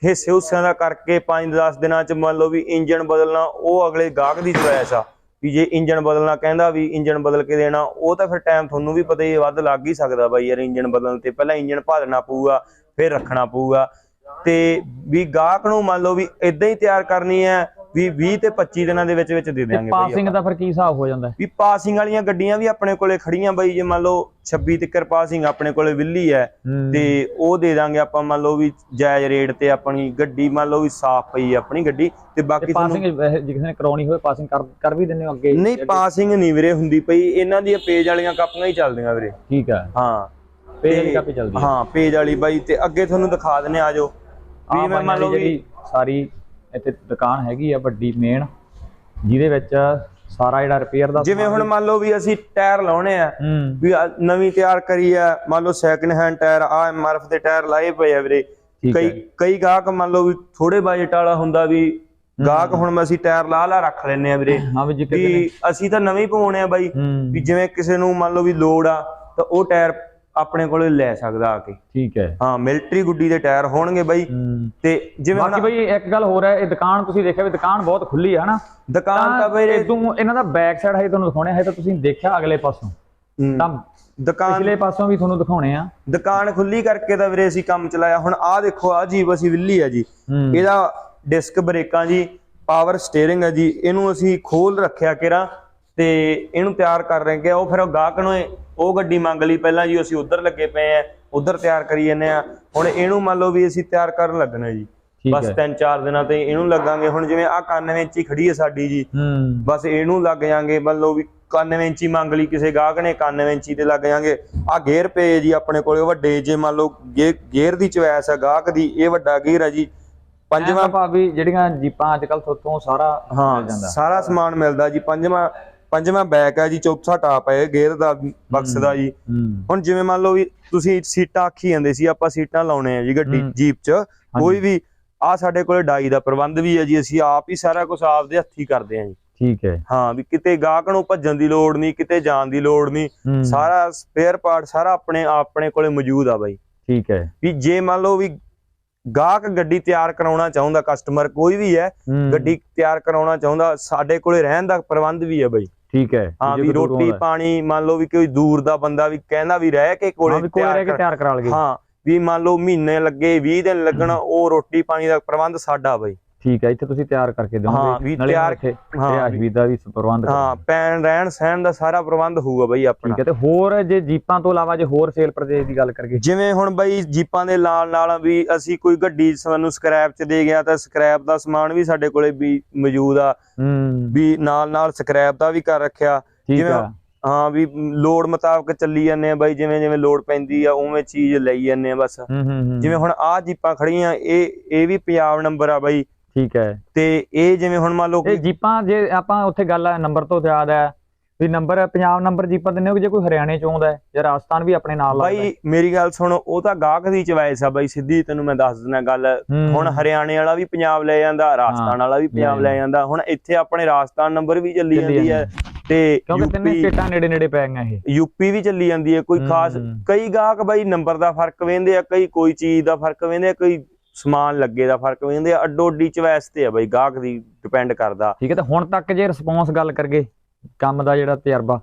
ਹਿੱਸੇ ਹੁੱਸਿਆਂ ਦਾ ਕਰਕੇ 5-10 ਦਿਨਾਂ ਚ ਮੰਨ ਲਓ ਵੀ ਇੰਜਨ ਬਦਲਣਾ, ਉਹ ਅਗਲੇ ਗਾਹਕ ਦੀ ਚੋਇਸ ਆ। ਵੀ ਜੇ ਇੰਜਨ ਬਦਲਣਾ ਕਹਿੰਦਾ ਵੀ ਇੰਜਨ ਬਦਲ ਕੇ ਦੇਣਾ, ਉਹ ਤਾਂ ਫਿਰ ਟਾਈਮ ਤੁਹਾਨੂੰ ਵੀ ਪਤਾ ਹੀ ਵੱਧ ਲੱਗ ਹੀ ਸਕਦਾ ਬਾਈ ਯਾਰ ਇੰਜਨ ਬਦਲਣ ਤੇ। ਪਹਿਲਾਂ ਇੰਜਨ ਭਾਲਣਾ ਪਊਗਾ, ਫਿਰ ਰੱਖਣਾ ਪਊਗਾ। ਤੇ ਵੀ ਗਾਹਕ ਨੂੰ ਮੰਨ ਲਓ ਵੀ ਇਦਾਂ ਹੀ ਤਿਆਰ ਕਰਨੀ ਹੈ ਵੀ 20 ਤੇ 25 ਦਿਨਾਂ ਦੇ ਵਿੱਚ ਵਿੱਚ ਦੇ ਬਾਈ ਪਾਸਿੰਗ ਦਾ ਫਿਰ ਕੀ ਹਿਸਾਬ ਹੋ ਜਾਂਦਾ? ਵੀ ਪਾਸਿੰਗ ਵਾਲੀਆਂ ਗੱਡੀਆਂ ਵੀ ਆਪਣੇ ਕੋਲੇ ਖੜੀਆਂ ਬਾਈ ਜੇ ਮੰਨ ਲਓ 26 ਤੱਕਰ ਪਾਸਿੰਗ ਆਪਣੇ ਕੋਲੇ ਵਿੱਲੀ ਹੈ। ਤੇ ਉਹ ਦੇ ਦਾਂਗੇ ਆਪਾਂ ਮੰਨ ਲਓ ਵੀ ਜਾਇਜ਼ ਰੇਟ ਤੇ ਆਪਣੀ ਗੱਡੀ ਮੰਨ ਲਓ ਵੀ ਸਾਫ਼ ਪਈ ਆਪਣੀ ਗੱਡੀ ਤੇ ਬਾਕੀ ਤੁਹਾਨੂੰ ਪਾਸਿੰਗ ਜੇ ਕਿਸੇ ਨੇ ਕਰਾਉਣੀ ਹੋਵੇ ਪਾਸਿੰਗ ਕਰ ਕਰ ਵੀ ਦਿੰਦੇ ਹੋ ਅੱਗੇ ਨਹੀਂ ਪਾਸਿੰਗ ਨਹੀਂ ਵੀਰੇ ਹੁੰਦੀ ਪਈ ਇਹਨਾਂ ਦੀਆਂ ਪੇਜ ਵਾਲੀਆਂ ਕਾਪੀਆਂ ਹੀ ਚੱਲਦੀਆਂ ਵੀਰੇ। ਠੀਕ ਹੈ। ਹਾਂ। ਪੇਜ ਵਾਲੀ ਕਾਪੀ ਚੱਲਦੀ ਹੈ। ਪੇਜ ਵਾਲੀ ਬਾਈ ਤੇ ਅੱਗੇ ਤੁਹਾਨੂੰ ਦਿਖਾ ਦਿੰਨੇ ਆ ਆਹ ਵੀ ਮੈਂ ਮੰਨ ਲਓ ਵੀ ਸਾਰੀ ਇੱਥੇ ਦੁਕਾਨ ਹੈਗੀ ਆ ਵੱਡੀ ਮੇਨ ਜਿਹਦੇ ਵਿੱਚ ਸਾਰਾ ਜਿਹੜਾ ਰਿਪੇਅਰ ਦਾ ਜਿਵੇਂ ਹੁਣ ਮੰਨ ਲਓ ਵੀ ਅਸੀਂ ਟਾਇਰ ਲਾਉਣੇ ਆ ਵੀ ਨਵੀਂ ਤਿਆਰ ਕਰੀ ਆ ਮੰਨ ਲਓ ਸੈਕੰਡ ਹੈਂਡ ਟਾਇਰ ਆ ਐਮਆਰਐਫ ਦੇ ਟਾਇਰ ਲਾਏ ਪਏ ਆ ਵੀਰੇ। ਕਈ। ਕਈ ਗਾਹਕ ਮੰਨ ਲਓ ਵੀ ਥੋੜੇ ਬਜਟ ਵਾਲਾ ਹੁੰਦਾ ਵੀ ਗਾਹਕ ਹੁਣ ਅਸੀਂ ਟਾਇਰ ਲਾ ਲਾ ਰੱਖ ਲੈਨੇ ਆ ਵੀਰੇ। ਹਾਂ ਵੀ ਜੇ ਅਸੀਂ ਤਾਂ ਨਵੇਂ ਹੀ ਪਵਾਉਣੇ ਆ ਬਾਈ ਵੀ ਜਿਵੇਂ ਕਿਸੇ ਨੂੰ ਮੰਨ ਲਓ ਵੀ ਲੋੜ ਆ ਤਾਂ ਉਹ ਟਾਇਰ ਆਪਣੇ ਕੋਲੇ ਲੈ ਸਕਦਾ ਆ ਕੇ। ਠੀਕ ਹੈ। ਹਾਂ ਮਿਲਟਰੀ ਗੁੱਡੀ ਦੇ ਟਾਇਰ ਹੋਣਗੇ ਬਾਈ। ਤੇ ਜਿਵੇਂ ਬਾਕੀ ਬਈ ਇੱਕ ਗੱਲ ਹੋਰ ਹੈ ਇਹ ਦੁਕਾਨ ਤੁਸੀਂ ਦੇਖਿਆ ਵੀ ਦੁਕਾਨ ਬਹੁਤ ਖੁੱਲੀ ਹੈ ਹਨਾ? ਦੁਕਾਨ ਤਾਂ ਵੀਰੇ ਇਦੋਂ ਇਹਨਾਂ ਦਾ ਬੈਕ ਸਾਈਡ ਹੈ ਤੁਹਾਨੂੰ ਦਿਖਾਉਣੇ ਹੈ ਤਾਂ ਤੁਸੀਂ ਦੇਖਿਆ ਅਗਲੇ ਪਾਸੋਂ। ਤਾਂ ਦੁਕਾਨ ਪਿਛਲੇ ਪਾਸੋਂ ਵੀ ਤੁਹਾਨੂੰ ਦਿਖਾਉਣੇ ਆ। ਦੁਕਾਨ ਖੁੱਲੀ ਕਰਕੇ ਤਾਂ ਵੀਰੇ ਅਸੀਂ ਕੰਮ ਚਲਾਇਆ। ਹੁਣ ਆਹ ਦੇਖੋ ਆਹ ਜੀਪ ਅਸੀਂ ਵਿੱਲੀ ਆ ਜੀ। ਇਹਦਾ ਡਿਸਕ ਬ੍ਰੇਕਾਂ ਜੀ ਪਾਵਰ ਸਟੀਅਰਿੰਗ ਹੈ ਜੀ। ਇਹਨੂੰ ਅਸੀਂ ਖੋਲ ਰੱਖਿਆ ਕਿਰਾ ਤੇ ਇਹਨੂੰ ਤਿਆਰ ਕਰ ਰਹੇ ਕਿ ਉਹ ਫਿਰ ਗਾਹਕ ਨੂੰ ਉਹ ਗੱਡੀ ਮੰਗ ਲਈ ਪਹਿਲਾਂ ਜੀ ਅਸੀਂ ਉਧਰ ਲੱਗੇ ਪਏ ਆ ਉਧਰ ਤਿਆਰ ਕਰੀ ਜੰਨੇ ਆ। ਹੁਣ ਇਹਨੂੰ ਮੰਨ ਲਓ ਵੀ ਅਸੀਂ ਤਿਆਰ ਕਰਨ ਲੱਗਣਾ ਜੀ। ਬਸ ਤਿੰਨ ਚਾਰ ਦਿਨਾਂ ਤੇ ਇਹਨੂੰ ਲੱਗਾਂਗੇ। ਹੁਣ ਜਿਵੇਂ ਆਹ 91 ਇੰਚੀ ਖੜੀ ਹੈ ਸਾਡੀ ਜੀ। ਬਸ ਇਹਨੂੰ ਲੱਗ ਜਾਾਂਗੇ ਮੰਨ ਲਓ ਵੀ 91 ਇੰਚੀ ਮੰਗ ਲਈ ਕਿਸੇ ਗਾਹਕ ਨੇ 91 ਇੰਚੀ ਤੇ ਲੱਗ ਜਾਾਂਗੇ। ਆ ਗੇਅਰ ਪਏ ਜੀ ਆਪਣੇ ਕੋਲੇ ਵੱਡੇ ਜੇ ਮੰਨ ਲਓ ਗੇਅਰ ਦੀ ਚੁਆਇਸ ਹੈ ਗਾਹਕ ਦੀ ਇਹ ਵੱਡਾ ਗੇਅਰ ਹੈ ਜੀ। ਪੰਜਵਾਂ ਭਾਵੇਂ ਜਿਹੜੀਆਂ ਜੀਪਾਂ ਅੱਜ ਕੱਲ ਤੋਂ ਸਾਰਾ ਹਾਂ ਸਾਰਾ ਸਮਾਨ ਮਿਲਦਾ ਜੀ। ਪੰਜਵਾਂ ਪੰਜਵਾਂ ਬੈਕ ਹੈ ਜੀ ਚੌਥਾ ਟਾਪ ਹੈ ਗੇਅਰ ਦਾ ਬਕਸ ਦਾ ਜੀ। ਹੁਣ ਜਿਵੇਂ ਮੰਨ ਲਓ ਵੀ ਤੁਸੀਂ ਸੀਟਾਂ ਆਖੀ ਜਾਂਦੇ ਸੀ ਆਪਾਂ ਸੀਟਾਂ ਲਾਉਣੇ ਆ ਜੀ ਗੱਡੀ। ਜੀਪ 'ਚ ਕੋਈ ਵੀ ਆ ਸਾਡੇ ਕੋਲੇ ਡਾਈ ਦਾ ਪ੍ਰਬੰਧ ਵੀ ਹੈ ਜੀ ਅਸੀਂ ਆਪ ਹੀ ਸਾਰਾ ਕੁਝ ਆਪਦੇ ਹੱਥੀ ਕਰਦੇ ਹਾਂ ਜੀ। ਠੀਕ ਹੈ। ਹਾਂ ਵੀ ਕਿਤੇ ਗਾਹਕ ਨੂੰ ਭੱਜਣ ਦੀ ਲੋੜ ਨਹੀਂ ਕਿਤੇ ਜਾਣ ਦੀ ਲੋੜ ਨਹੀਂ ਸਾਰਾ ਸਪੇਅਰ ਪਾਰਟ ਸਾਰਾ ਆਪਣੇ ਆਪਣੇ ਕੋਲੇ ਮੌਜੂਦ ਆ ਬਾਈ। ਠੀਕ ਹੈ। ਵੀ ਜੇ ਮੰਨ ਲਓ ਵੀ ਗਾਹਕ ਗੱਡੀ ਤਿਆਰ ਕਰਾਉਣਾ ਚਾਹੁੰਦਾ ਕਸਟਮਰ ਕੋਈ ਵੀ ਹੈ ਗੱਡੀ ਤਿਆਰ ਕਰਾਉਣਾ ਚਾਹੁੰਦਾ ਸਾਡੇ ਕੋਲੇ ਰਹਿਣ ਦਾ ਪ੍ਰਬੰਧ ਵੀ ਹੈ ਬਾਈ। ਠੀਕ ਹੈ। ਹਾਂ ਵੀ ਰੋਟੀ। ਪਾਣੀ ਮੰਨ ਲਓ ਵੀ ਕੋਈ ਦੂਰ ਦਾ ਬੰਦਾ ਵੀ ਕਹਿੰਦਾ ਵੀ ਰਹਿ ਕੇ ਕੋਲੇ ਤਿਆਰ ਕਰਾ। ਲਗੇ ਹਾਂ ਵੀ ਮੰਨ ਲਓ ਮਹੀਨੇ ਲੱਗੇ 20 ਦਿਨ ਲੱਗਣ ਉਹ ਰੋਟੀ ਪਾਣੀ ਦਾ ਪ੍ਰਬੰਧ ਸਾਡਾ ਬਾਈ। ਠੀਕ ਹੈ ਇੱਥੇ ਤੁਸੀਂ ਤਿਆਰ ਕਰਕੇ ਹਾਂ, ਦਿਓਗੇ ਵੀ ਨਾਲੇ ਤਿਆਰ- ਇੱਥੇ ਹਾਂ, ਰਿਹਾਇਸ਼ ਵੀ- ਵੀ ਦਾ ਵੀ ਪ੍ਰਬੰਧ। ਹਾਂ ਪੈਣ ਰਹਿਣ ਸਹਿਣ ਦਾ ਸਾਰਾ ਪ੍ਰਬੰਧ ਹੋਊਗਾ ਬਾਈ ਆਪਣਾ। ਠੀਕ ਹੈ ਤੇ ਹੋਰ ਜੇ ਜੀਪਾਂ ਤੋਂ ਇਲਾਵਾ ਜੇ ਹੋਰ ਸੇਲ ਪਰਚੇਜ ਦੀ ਗੱਲ ਕਰੀਏ। ਜਿਵੇਂ ਹੁਣ ਬਈ ਜੀਪਾਂ ਦੇ ਨਾਲ ਨਾਲ ਵੀ ਅਸੀਂ ਕੋਈ ਗੱਡੀ ਸਾਨੂੰ ਸਕ੍ਰੈਪ ਚ ਦੇ ਗਿਆ ਤਾਂ ਸਕ੍ਰੈਪ ਦਾ ਸਮਾਨ ਵੀ ਸਾਡੇ ਕੋਲੇ ਵੀ ਮੌਜੂਦ ਆ। ਹੂੰ। ਵੀ ਨਾਲ ਨਾਲ ਸਕ੍ਰੈਪ ਦਾ ਵੀ ਕਰ ਰੱਖਿਆ। ਠੀਕ ਜਿਵੇਂ ਆ। ਹਾਂ ਵੀ ਲੋਡ ਮੁਤਾਬਕ ਚੱਲੀ ਜਾਂਦੇ ਆ ਬਾਈ ਜਿਵੇਂ ਜਿਵੇਂ ਲੋਡ ਪੈਂਦੀ ਆ ਉਵੇਂ ਚੀਜ਼ ਲਈ ਜਾਂਦੇ ਆ ਬਸ। ਹੂੰ ਹੂੰ ਹੂੰ। ਜਿਵੇਂ ਹੁਣ ਆਹ ਜੀਪਾਂ ਖੜੀਆਂ ਇਹ ਇਹ ਵੀ ਪੰਜਾਬ ਨੰਬਰ ਆ ਬਾਈ। ਠੀਕ ਹੈ। ਤੇ ਇਹ ਜਿਵੇਂ ਹੁਣ ਮੰਨ ਲਓ ਇਹ ਜੀਪਾਂ ਜੇ ਆਪਾਂ ਉੱਥੇ ਗੱਲ ਆ ਨੰਬਰ ਤੋਂ ਯਾਦ ਹੈ ਵੀ ਨੰਬਰ ਪੰਜਾਬ ਨੰਬਰ ਜੀਪਾਂ ਦਿੰਦੇ ਹੋ ਜੇ ਕੋਈ ਹਰਿਆਣੇ ਚ ਆਉਂਦਾ ਹੈ ਜਾਂ ਰਾਜਸਥਾਨ ਵੀ ਆਪਣੇ ਨਾਲ ਲੱਗਦਾ ਹੈ? ਬਾਈ ਮੇਰੀ ਗੱਲ ਸੁਣ ਉਹ ਤਾਂ ਗਾਹਕ ਦੀ ਚਵਾਇਸ ਆ ਬਾਈ ਸਿੱਧੀ ਤੈਨੂੰ ਮੈਂ ਦੱਸ ਦਿੰਦਾ ਗੱਲ। ਹੁਣ ਹਰਿਆਣੇ ਵਾਲਾ ਵੀ ਪੰਜਾਬ ਲੈ ਜਾਂਦਾ ਰਾਜਸਥਾਨ ਵਾਲਾ ਵੀ ਪੰਜਾਬ ਲੈ ਜਾਂਦਾ। ਹੁਣ ਇੱਥੇ ਆਪਣੇ ਰਾਜਸਥਾਨ ਨੰਬਰ ਵੀ ਚੱਲੀ ਜਾਂਦੀ ਹੈ ਤੇ ਕਿਉਂਕਿ ਤਿੰਨੇ ਸਟੇਟਾਂ ਨੇੜੇ ਨੇੜੇ ਪੈ ਗਈਆਂ ਇਹ। ਯੂਪੀ ਵੀ ਚੱਲੀ ਜਾਂਦੀ ਹੈ ਕੋਈ ਖਾਸ। ਕਈ ਗਾਹਕ ਬਾਈ ਨੰਬਰ ਦਾ ਫ਼ਰਕ ਵੇਂਦੇ ਆ ਕਈ ਕੋਈ ਚੀਜ਼ ਦਾ ਫ਼ਰਕ ਵੇਂਦੇ ਆ ਕਈ ਸਮਾਨ ਲੱਗੇ ਦਾ ਫ਼ਰਕ ਵੇਂਦੇ ਆ ਅੱਡੋ ਅੱਡੀ ਚਵਾਇਸ ਤੇ ਆ ਬਾਈ ਗਾਹਕ ਦੀ ਡਿਪੈਂਡ ਕਰਦਾ। ਠੀਕ ਹੈ ਤੇ ਹੁਣ ਤੱਕ ਜੇ ਰਿਸਪੌਂਸ ਗੱਲ ਕਰਗੇ ਕੰਮ ਦਾ ਜਿਹੜਾ ਤਜਰਬਾ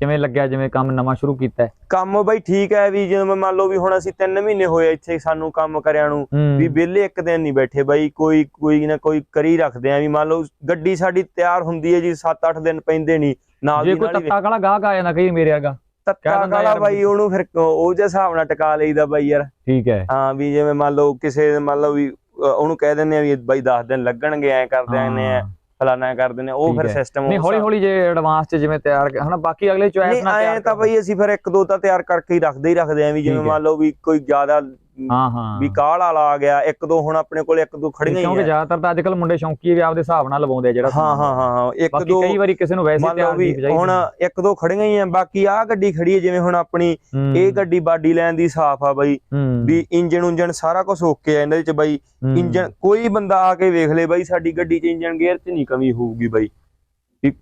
ਕਿਵੇਂ ਲੱਗਿਆ ਜਿਵੇਂ ਕੰਮ ਨਵਾਂ ਸ਼ੁਰੂ ਕੀਤਾ ਕੰਮ ਬਾਈ ਠੀਕ ਹੈ ਵੀ ਜਿਵੇਂ ਮੰਨ ਲਓ ਵੀ ਹੁਣ ਅਸੀਂ 3 ਮਹੀਨੇ ਹੋਏ ਇੱਥੇ ਸਾਨੂੰ ਕੰਮ ਕਰਿਆ ਨੂੰ ਵੀ ਵਿਹਲੇ ਇੱਕ ਦਿਨ ਨਹੀਂ ਬੈਠੇ ਬਾਈ ਕੋਈ ਕੋਈ ਨਾ ਕੋਈ ਕਰੀ ਰੱਖਦੇ ਆ ਵੀ ਮੰਨ ਲਓ ਗੱਡੀ ਸਾਡੀ ਤਿਆਰ ਹੁੰਦੀ ਹੈ ਜੀ 7-8 ਦਿਨ ਪੈਂਦੇ ਨਹੀਂ ਨਾਲ ਜੇ ਦੀ ਕੋਈ ਨਾਲ ਹੀ ਤੱਤਾ ਕਾਲਾ ਗਾਹਕ ਆ ਜਾਂਦਾ ਕਈ ਮੇਰੇ ਵਰਗਾ। ਤੱਤਾ ਦਿੰਦਾ ਕਾਲਾ ਬਾਈ ਉਹਨੂੰ ਫਿਰ ਉਹ ਜਿਹੇ ਹਿਸਾਬ ਨਾਲ ਟਿਕਾ ਲਈਦਾ ਬਾਈ ਯਾਰ ਠੀਕ ਹੈ ਹਾਂ ਵੀ ਜਿਵੇਂ ਮੰਨ ਲਓ ਕਿਸੇ ਮੰਨ ਲਓ ਵੀ ਉਹਨੂੰ ਕਹਿ ਦਿੰਦੇ ਆ ਵੀ ਬਾਈ 10 ਦਿਨ ਲੱਗਣਗੇ ਐ ਕਰਦੇ ਨੇ ਹਾਂ, ਫਲਾਣਾ ਕਰ ਦਿੰਦੇ ਆ ਉਹ ਫਿਰ। ਸਿਸਟਮ ਨਹੀਂ ਹੌਲੀ ਹੌਲੀ ਜੇ ਐਡਵਾਂਸ ਚ ਜਿਵੇਂ ਤਿਆਰ ਹਨਾ ਬਾਕੀ ਅਗਲੇ ਚੁਆਇਸ ਨਾਲ ਤਿਆਰ ਤਾਂ ਬਈ ਅਸੀਂ ਫਿਰ ਇੱਕ ਦੋ ਤਾਂ ਤਿਆਰ ਕਰਕੇ ਹੀ ਰੱਖਦੇ ਹੀ ਰੱਖਦੇ ਆ ਵੀ ਜਿਵੇਂ। ਮੰਨ ਲਓ ਵੀ ਕੋਈ ਜ਼ਿਆਦਾ ਹਾਂ ਹਾਂ। ਵੀ ਕਾਲ ਵਾਲਾ ਆ ਗਿਆ ਇੱਕ ਦੋ ਹੁਣ ਆਪਣੇ ਕੋਲ ਇੱਕ ਦੋ ਖੜੀਆਂ ਕਿਉਂਕਿ ਹੀ ਆ। ਜ਼ਿਆਦਾਤਰ ਤਾਂ ਅੱਜਕੱਲ ਮੁੰਡੇ ਸ਼ੌਂਕੀ ਵੀ ਆਪਦੇ ਹਿਸਾਬ ਨਾਲ ਲਵਾਉਂਦੇ ਆ ਜਿਹੜਾ ਹਾਂ ਹਾਂ ਹਾਂ ਹਾਂ ਇੱਕ ਬਾਕੀ ਦੋ ਕਈ ਵਾਰੀ ਕਿਸੇ ਨੂੰ ਵੈਸੇ ਤਿਆਰ ਵੀ ਦੀ ਬਜਾਈ ਹੁਣ ਇੱਕ ਦੋ ਖੜੀਆਂ ਹੀ ਆ ਬਾਕੀ ਆਹ ਗੱਡੀ ਖੜੀ ਹੈ ਜਿਵੇਂ ਹੁਣ ਆਪਣੀ ਇਹ ਗੱਡੀ ਬਾਡੀ ਲੈਣ ਦੀ ਸਾਫ਼ ਆ ਬਾਈ ਵੀ ਇੰਜਨ ਉਂਜਨ ਸਾਰਾ ਕੁਝ ਓਕੇ ਆ ਇਹਨਾਂ ਦੇ ਚ ਬਾਈ ਇੰਜਨ ਕੋਈ ਬੰਦਾ ਆ ਕੇ ਵੇਖ ਲੇ ਬਾਈ ਸਾਡੀ ਗੱਡੀ 'ਚ ਇੰਜਨ ਗੇਅਰ 'ਚ ਨਹੀਂ ਕਮੀ ਹੋਊਗੀ ਬਾਈ।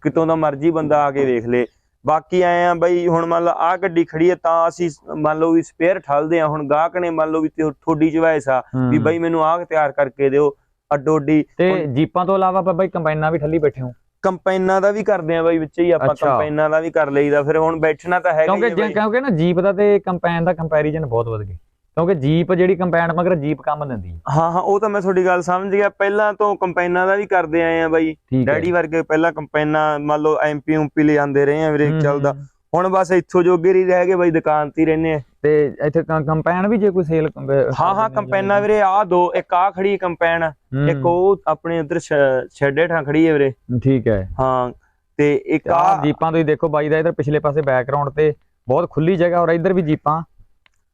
ਕਿਤੋਂ ਦਾ ਮਰਜ਼ੀ ਬੰਦਾ ਆ ਕੇ ਵੇਖ ਲੇ। ਬਾਕੀ ਆਏ ਆ ਬਾਈ ਹੁਣ ਮੰਨ ਲਾ ਆ ਗੱਡੀ ਖੜੀ ਹੈ ਤਾਂ ਅਸੀਂ ਮੰਨ ਲਓ ਵੀ ਸਪੇਅਰ ਠਲਦੇ ਆ। ਹੁਣ ਗਾਹਕ ਨੇ ਮੰਨ ਲਓ ਵੀ ਤੇ ਥੋੜੀ ਚਵਾਇਸ ਆ ਵੀ ਬਾਈ ਮੈਨੂੰ ਆਹ ਤਿਆਰ ਕਰਕੇ ਦਿਓ ਅੱਡੋ ਅੱਡੀ ਤੇ ਜੀਪਾਂ ਤੋਂ ਇਲਾਵਾ ਆਪਾਂ ਬਾਈ ਕੰਬਾਈਨਾਂ ਵੀ ਠੱਲੀ ਬੈਠੇ ਹੋ ਕੰਪਾਈਨਾਂ ਦਾ ਵੀ ਕਰਦੇ ਆ ਬਾਈ ਵਿੱਚ ਹੀ ਆਪਾਂ। ਕੰਪਾਈਨਾਂ ਦਾ ਵੀ ਕਰ ਲਈਦਾ। ਫਿਰ ਹੁਣ ਬੈਠਣਾ ਤਾਂ ਹੈਗਾ ਕਿਉਂਕਿ। ਕਿਉਂਕਿ ਨਾ ਜੀਪ ਦਾ ਤੇ ਕੰਪੈਨ ਦਾ ਕੰਪੈਰੀਜ਼ਨ ਬਹੁਤ ਵਧ ਗਿਆ। ਕਿਉਂਕਿ ਜੀਪ ਜਿਹੜੀ ਕੰਪੈਨ ਮਗਰ ਜੀਪ ਕੰਮ ਦਿੰਦੀ ਹੈ। ਹਾਂ ਹਾਂ ਉਹ ਤਾਂ ਮੈਂ ਤੁਹਾਡੀ ਗੱਲ ਸਮਝ ਗਿਆ। ਪਹਿਲਾਂ ਤੋਂ ਕੰਪਾਈਨਾਂ ਦਾ ਵੀ ਕਰਦੇ ਆਏ ਆ ਬਾਈ। ਡੈਡੀ ਵਰਗੇ ਪਹਿਲਾਂ ਕੰਪਾਈਨਾਂ ਮੰਨ ਲਓ ਐਮਪੀ ਉਂਪੀ ਲੈ ਜਾਂਦੇ ਰਹੇ ਆ ਵੀਰੇ ਚੱਲਦਾ। ਹੁਣ ਬਸ ਇੱਥੋਂ ਜੋਗੇ ਹੀ ਰਹਿ ਗਏ ਬਾਈ ਦੁਕਾਨ ਤੇ ਹੀ ਰਹਿੰਦੇ ਆ। ਤੇ ਇੱਥੇ ਕੰਪੈਨ ਵੀ ਜੇ ਕੋਈ ਸੇਲ ਹਾਂ ਹਾਂ ਕੰਪਾਈਨਾਂ ਵੀਰੇ ਆ ਦੋ ਇੱਕ ਆ ਖੜੀ ਕੰਪਾਈਨ ਇੱਕ ਉਹ ਆਪਣੇ ਉਧਰ ਛੱਡੇ ਠਾਂ ਖੜੀ ਹੈ ਵੀਰੇ। ਠੀਕ ਹੈ। ਹਾਂ ਤੇ ਇੱਕ ਆ ਜੀਪਾਂ ਤੁਸੀਂ ਦੇਖੋ ਬਾਈ ਦਾ ਇਧਰ ਪਿਛਲੇ ਪਾਸੇ ਬੈਕਗ੍ਰਾਉਂਡ ਤੇ ਬਹੁਤ ਖੁੱਲੀ ਜਗ੍ਹਾ ਔਰ ਇਧਰ ਵੀ ਜੀਪਾਂ।